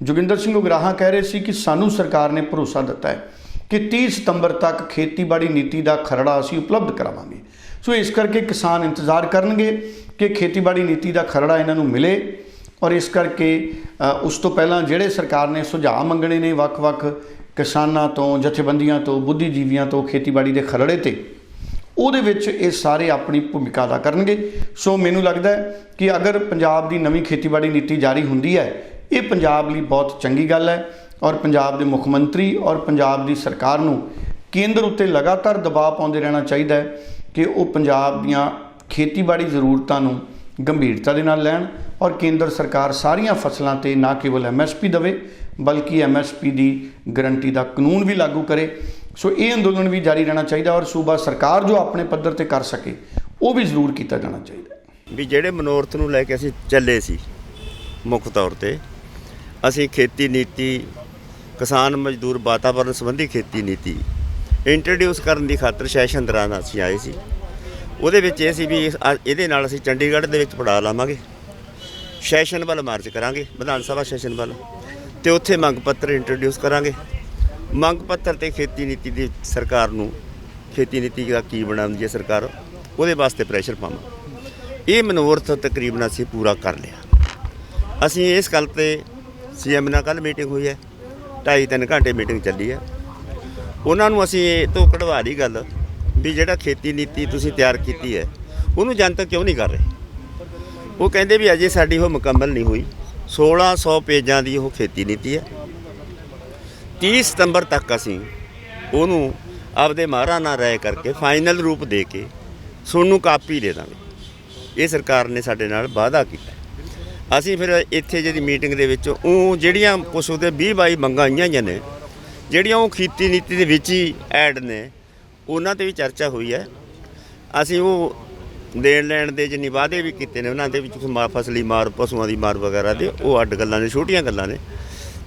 ਜੋਗਿੰਦਰ ਸਿੰਘ ਉਗਰਾਹਾਂ ਕਹਿ ਰਹੇ ਸੀ ਕਿ ਸਾਨੂੰ ਸਰਕਾਰ ਨੇ ਭਰੋਸਾ ਦਿੱਤਾ ਹੈ ਕਿ 30 ਸਤੰਬਰ ਤੱਕ ਖੇਤੀਬਾੜੀ ਨੀਤੀ ਦਾ ਖਰੜਾ ਅਸੀਂ ਉਪਲਬਧ ਕਰਾਵਾਂਗੇ। ਸੋ ਇਸ ਕਰਕੇ ਕਿਸਾਨ ਇੰਤਜ਼ਾਰ ਕਰਨਗੇ ਕਿ ਖੇਤੀਬਾੜੀ ਨੀਤੀ ਦਾ ਖਰੜਾ ਇਹਨਾਂ ਨੂੰ ਮਿਲੇ ਔਰ ਇਸ ਕਰਕੇ ਉਸ ਤੋਂ ਪਹਿਲਾਂ ਜਿਹੜੇ ਸਰਕਾਰ ਨੇ ਸੁਝਾਅ ਮੰਗਣੇ ਨੇ ਵੱਖ-ਵੱਖ ਕਿਸਾਨਾਂ ਤੋਂ, ਜਥੇਬੰਦੀਆਂ ਤੋਂ, ਬੁੱਧੀਜੀਵੀਆਂ ਤੋਂ ਖੇਤੀਬਾੜੀ ਦੇ ਖਰੜੇ ਤੇ, ਉਹਦੇ ਵਿੱਚ ਇਹ ਸਾਰੇ ਆਪਣੀ ਭੂਮਿਕਾ ਅਦਾ ਕਰਨਗੇ। ਸੋ ਮੈਨੂੰ ਲੱਗਦਾ ਹੈ ਕਿ ਅਗਰ ਪੰਜਾਬ ਦੀ ਨਵੀਂ ਖੇਤੀਬਾੜੀ ਨੀਤੀ ਜਾਰੀ ਹੁੰਦੀ ਹੈ, ਇਹ ਪੰਜਾਬ ਲਈ ਬਹੁਤ ਚੰਗੀ ਗੱਲ ਹੈ ਔਰ ਪੰਜਾਬ ਦੇ ਮੁੱਖ ਮੰਤਰੀ ਔਰ ਪੰਜਾਬ ਦੀ ਸਰਕਾਰ ਨੂੰ ਕੇਂਦਰ ਉੱਤੇ ਲਗਾਤਾਰ ਦਬਾਅ ਪਾਉਂਦੇ ਰਹਿਣਾ ਚਾਹੀਦਾ ਹੈ ਕਿ ਉਹ ਪੰਜਾਬ ਦੀਆਂ ਖੇਤੀਬਾੜੀ ਜ਼ਰੂਰਤਾਂ ਨੂੰ ਗੰਭੀਰਤਾ ਦੇ ਨਾਲ ਲੈਣ ਔਰ ਕੇਂਦਰ ਸਰਕਾਰ ਸਾਰੀਆਂ ਫਸਲਾਂ ਤੇ ਨਾ ਕੇਵਲ ਐਮਐਸਪੀ ਦੇਵੇ, ਬਲਕਿ ਐਮਐਸਪੀ ਦੀ ਗਰੰਟੀ ਦਾ ਕਾਨੂੰਨ ਵੀ ਲਾਗੂ ਕਰੇ। ਸੋ ਇਹ ਅੰਦੋਲਨ ਵੀ ਜਾਰੀ ਰਹਿਣਾ ਚਾਹੀਦਾ ਔਰ ਸੂਬਾ ਸਰਕਾਰ ਜੋ ਆਪਣੇ ਪੱਧਰ ਤੇ ਕਰ ਸਕੇ, ਉਹ ਵੀ ਜ਼ਰੂਰ ਕੀਤਾ ਜਾਣਾ ਚਾਹੀਦਾ ਵੀ ਜਿਹੜੇ ਮਨੋਰਥ ਨੂੰ ਲੈ ਕੇ ਅਸੀਂ ਚੱਲੇ ਸੀ, ਮੁੱਖ ਤੌਰ ਤੇ, ਅਸੀਂ ਖੇਤੀ ਨੀਤੀ, ਕਿਸਾਨ ਮਜ਼ਦੂਰ ਵਾਤਾਵਰਣ ਸੰਬੰਧੀ ਖੇਤੀ ਨੀਤੀ ਇੰਟਰੋਡਿਊਸ ਕਰਨ ਦੀ ਖਾਤਰ ਸੈਸ਼ਨ ਦੌਰਾਨ ਅਸੀਂ ਆਏ ਸੀ। ਉਹਦੇ ਵਿੱਚ ਇਹ ਸੀ ਵੀ ਇਹਦੇ ਨਾਲ ਅਸੀਂ ਚੰਡੀਗੜ੍ਹ ਦੇ ਵਿੱਚ ਪੜਾ ਲਾਵਾਂਗੇ। ਸੈਸ਼ਨ ਵੱਲ ਮਾਰਚ ਕਰਾਂਗੇ, ਵਿਧਾਨ ਸਭਾ ਸੈਸ਼ਨ ਵੱਲ। ਤੇ ਉੱਥੇ ਮੰਗ ਪੱਤਰ ਇੰਟਰੋਡਿਊਸ ਕਰਾਂਗੇ। ਮੰਗ ਪੱਤਰ ਤੇ ਖੇਤੀ ਨੀਤੀ ਦੀ ਸਰਕਾਰ ਨੂੰ, ਖੇਤੀ ਨੀਤੀ ਦਾ ਕੀ ਬਣਾਉਂਦੀ ਹੈ ਸਰਕਾਰ, ਉਹਦੇ ਵਾਸਤੇ ਪ੍ਰੈਸ਼ਰ ਪਾਵਾਂ। ਇਹ ਮਨੋਰਥ ਤਕਰੀਬਨ ਅਸੀਂ ਪੂਰਾ ਕਰ ਲਿਆ। ਅਸੀਂ ਇਸ ਗੱਲ ਤੇ ਸੀਐਮ ਨਾਲ ਕੱਲ ਮੀਟਿੰਗ ਹੋਈ ਹੈ, ਢਾਈ ਤਿੰਨ ਘੰਟੇ ਮੀਟਿੰਗ ਚੱਲੀ ਹੈ। ਉਹਨਾਂ ਨੂੰ ਅਸੀਂ ਇਹ ਤੋਂ ਕਢਵਾ ਲਈ ਗੱਲ, ਵੀ ਜਿਹੜਾ ਖੇਤੀ ਨੀਤੀ ਤੁਸੀਂ ਤਿਆਰ ਕੀਤੀ ਹੈ, ਉਹਨੂੰ ਜਨਤਕ ਕਿਉਂ ਨਹੀਂ ਕਰ ਰਹੇ? ਉਹ ਕਹਿੰਦੇ ਵੀ ਅਜੇ ਸਾਡੀ ਉਹ ਮੁਕੰਮਲ ਨਹੀਂ ਹੋਈ। 1600 ਪੇਜਾਂ ਦੀ ਉਹ ਖੇਤੀ ਨੀਤੀ ਹੈ। 30 ਸਤੰਬਰ ਤੱਕ ਅਸੀਂ ਉਹਨੂੰ ਆਪਦੇ ਮਾਹਰਾਂ ਨਾਲ ਰਾਏ ਕਰਕੇ ਫਾਈਨਲ ਰੂਪ ਦੇ ਕੇ ਸੋਨੂੰ ਕਾਪੀ ਦੇ ਦਾਂਗੇ। ਇਹ ਸਰਕਾਰ ਨੇ ਸਾਡੇ ਨਾਲ ਵਾਅਦਾ ਕੀਤਾ। ਅਸੀਂ ਫਿਰ ਇੱਥੇ ਜਿਹੜੀ ਮੀਟਿੰਗ ਦੇ ਵਿੱਚ ਉਹ ਜਿਹੜੀਆਂ ਕੁਛ ਉਹਦੇ 20 ਬਾਈ ਮੰਗਾਂ ਆਈਆਂ ਹੋਈਆਂ ਨੇ, ਜਿਹੜੀਆਂ ਉਹ ਖੇਤੀ ਨੀਤੀ ਦੇ ਵਿੱਚ ਹੀ ਐਡ ਨੇ, ਉਹਨਾਂ ਤੇ ਵੀ ਚਰਚਾ ਹੋਈ ਹੈ। ਅਸੀਂ ਉਹ ਦੇਣ ਲੈਣ ਦੇ ਜਿੰਨੀ ਵਾਅਦੇ ਵੀ ਕੀਤੇ ਨੇ, ਉਹਨਾਂ ਦੇ ਵਿੱਚ ਮਾ, ਫਸਲੀ ਮਾਰ, ਪਸ਼ੂਆਂ ਦੀ ਮਾਰ ਵਗੈਰਾ ਦੇ, ਉਹ ਅੱਡ ਗੱਲਾਂ ਨੇ, ਛੋਟੀਆਂ ਗੱਲਾਂ ਨੇ।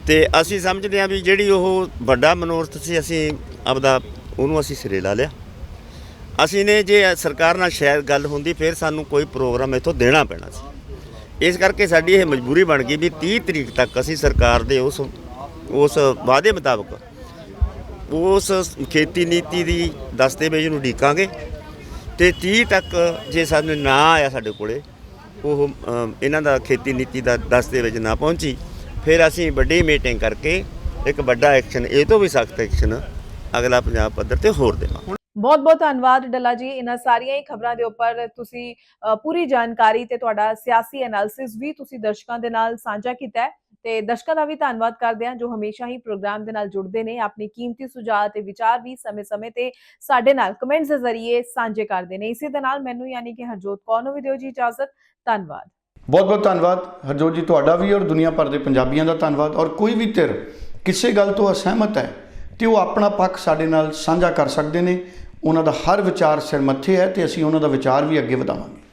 ਤੇ ਅਸੀਂ ਸਮਝਦੇ ਹਾਂ ਵੀ ਜਿਹੜੀ ਉਹ ਵੱਡਾ ਮਨੋਰਥ ਸੀ, ਅਸੀਂ ਆਪਦਾ, ਉਹਨੂੰ ਅਸੀਂ ਸਿਰੇ ਲਾ ਲਿਆ। ਅਸੀਂ ਨੇ ਜੇ ਸਰਕਾਰ ਨਾਲ ਸ਼ਾਇਦ ਗੱਲ ਹੁੰਦੀ, ਫਿਰ ਸਾਨੂੰ ਕੋਈ ਪ੍ਰੋਗਰਾਮ ਇੱਥੋਂ ਦੇਣਾ ਪੈਣਾ ਸੀ। ਇਸ ਕਰਕੇ ਸਾਡੀ ਇਹ ਮਜਬੂਰੀ ਬਣ ਗਈ ਵੀ 30 ਤਰੀਕ ਤੱਕ ਅਸੀਂ ਸਰਕਾਰ ਦੇ ਉਸ ਉਸ ਵਾਅਦੇ ਮੁਤਾਬਕ ਉਸ ਖੇਤੀ ਨੀਤੀ ਦੀ ਦਸਤਾਵੇਜ਼ ਨੂੰ ਢੀਕਾਂਗੇ ਤੇ 30 ਤੱਕ ਜੇ ਸਾਨੂੰ ਨਾ ਆਇਆ ਸਾਡੇ ਕੋਲੇ, ਉਹ ਇਹਨਾਂ ਦਾ ਖੇਤੀ ਨੀਤੀ ਦਾ ਦਸ ਦੇ ਵਿੱਚ ਨਾ ਪਹੁੰਚੀ, ਫਿਰ ਅਸੀਂ ਵੱਡੀ ਮੀਟਿੰਗ ਕਰਕੇ ਇੱਕ ਵੱਡਾ ਐਕਸ਼ਨ, ਇਹ ਤੋਂ ਵੀ ਸਖਤ ਐਕਸ਼ਨ ਅਗਲਾ ਪੰਜਾਬ ਪੱਧਰ ਤੇ ਹੋਰ ਦੇਵਾਂ ਬਹੁਤ ਬਹੁਤ ਧੰਨਵਾਦ ਡੱਲਾ ਜੀ, ਇਹਨਾਂ ਸਾਰੀਆਂ ਹੀ ਖਬਰਾਂ ਦੇ ਉੱਪਰ ਤੁਸੀਂ ਪੂਰੀ ਜਾਣਕਾਰੀ ਤੇ ਤੁਹਾਡਾ ਸਿਆਸੀ ਐਨਾਲਿਸਿਸ ਵੀ ਤੁਸੀਂ ਦਰਸ਼ਕਾਂ ਦੇ ਨਾਲ ਸਾਂਝਾ ਕੀਤਾ ਹੈ। ਤੇ ਦਰਸ਼ਕਾਂ ਦਾ ਵੀ ਧੰਨਵਾਦ ਕਰਦੇ ਹਾਂ, ਜੋ ਹਮੇਸ਼ਾ ਹੀ ਪ੍ਰੋਗਰਾਮ ਦੇ ਨਾਲ ਜੁੜਦੇ ਨੇ, ਆਪਣੀ ਕੀਮਤੀ ਸੁਝਾਅ ਤੇ ਵਿਚਾਰ ਵੀ ਸਮੇਂ-ਸਮੇਂ ਤੇ ਸਾਡੇ ਨਾਲ ਕਮੈਂਟਸ ਦੇ ਜ਼ਰੀਏ ਸਾਂਝੇ ਕਰਦੇ ਨੇ। ਇਸੇ ਦੇ ਨਾਲ ਮੈਨੂੰ ਯਾਨੀ ਕਿ ਹਰਜੋਤ ਕੌਰ ਨੂੰ ਵੀ ਦਿਓ ਜੀ ਇਜਾਜ਼ਤ। ਧੰਨਵਾਦ। ਬਹੁਤ ਬਹੁਤ ਧੰਨਵਾਦ। ਹਰਜੋਤ ਜੀ, ਤੁਹਾਡਾ ਵੀ ਔਰ ਦੁਨੀਆ ਭਰ ਦੇ ਪੰਜਾਬੀਆਂ ਦਾ ਧੰਨਵਾਦ। ਔਰ ਕੋਈ ਵੀ ਧਿਰ ਕਿਸੇ ਗੱਲ ਤੋਂ ਅਸਹਿਮਤ ਹੈ ਤੇ ਉਹ ਆਪਣਾ ਪੱਖ ਸਾਡੇ ਨਾਲ ਸਾਂਝਾ ਕਰ ਸਕਦੇ ਨੇ, ਉਹਨਾਂ ਦਾ ਹਰ ਵਿਚਾਰ ਸਿਰ ਮੱਥੇ ਹੈ ਤੇ ਅਸੀਂ ਉਹਨਾਂ ਦਾ ਵਿਚਾਰ ਵੀ ਅੱਗੇ ਵਧਾਵਾਂਗੇ।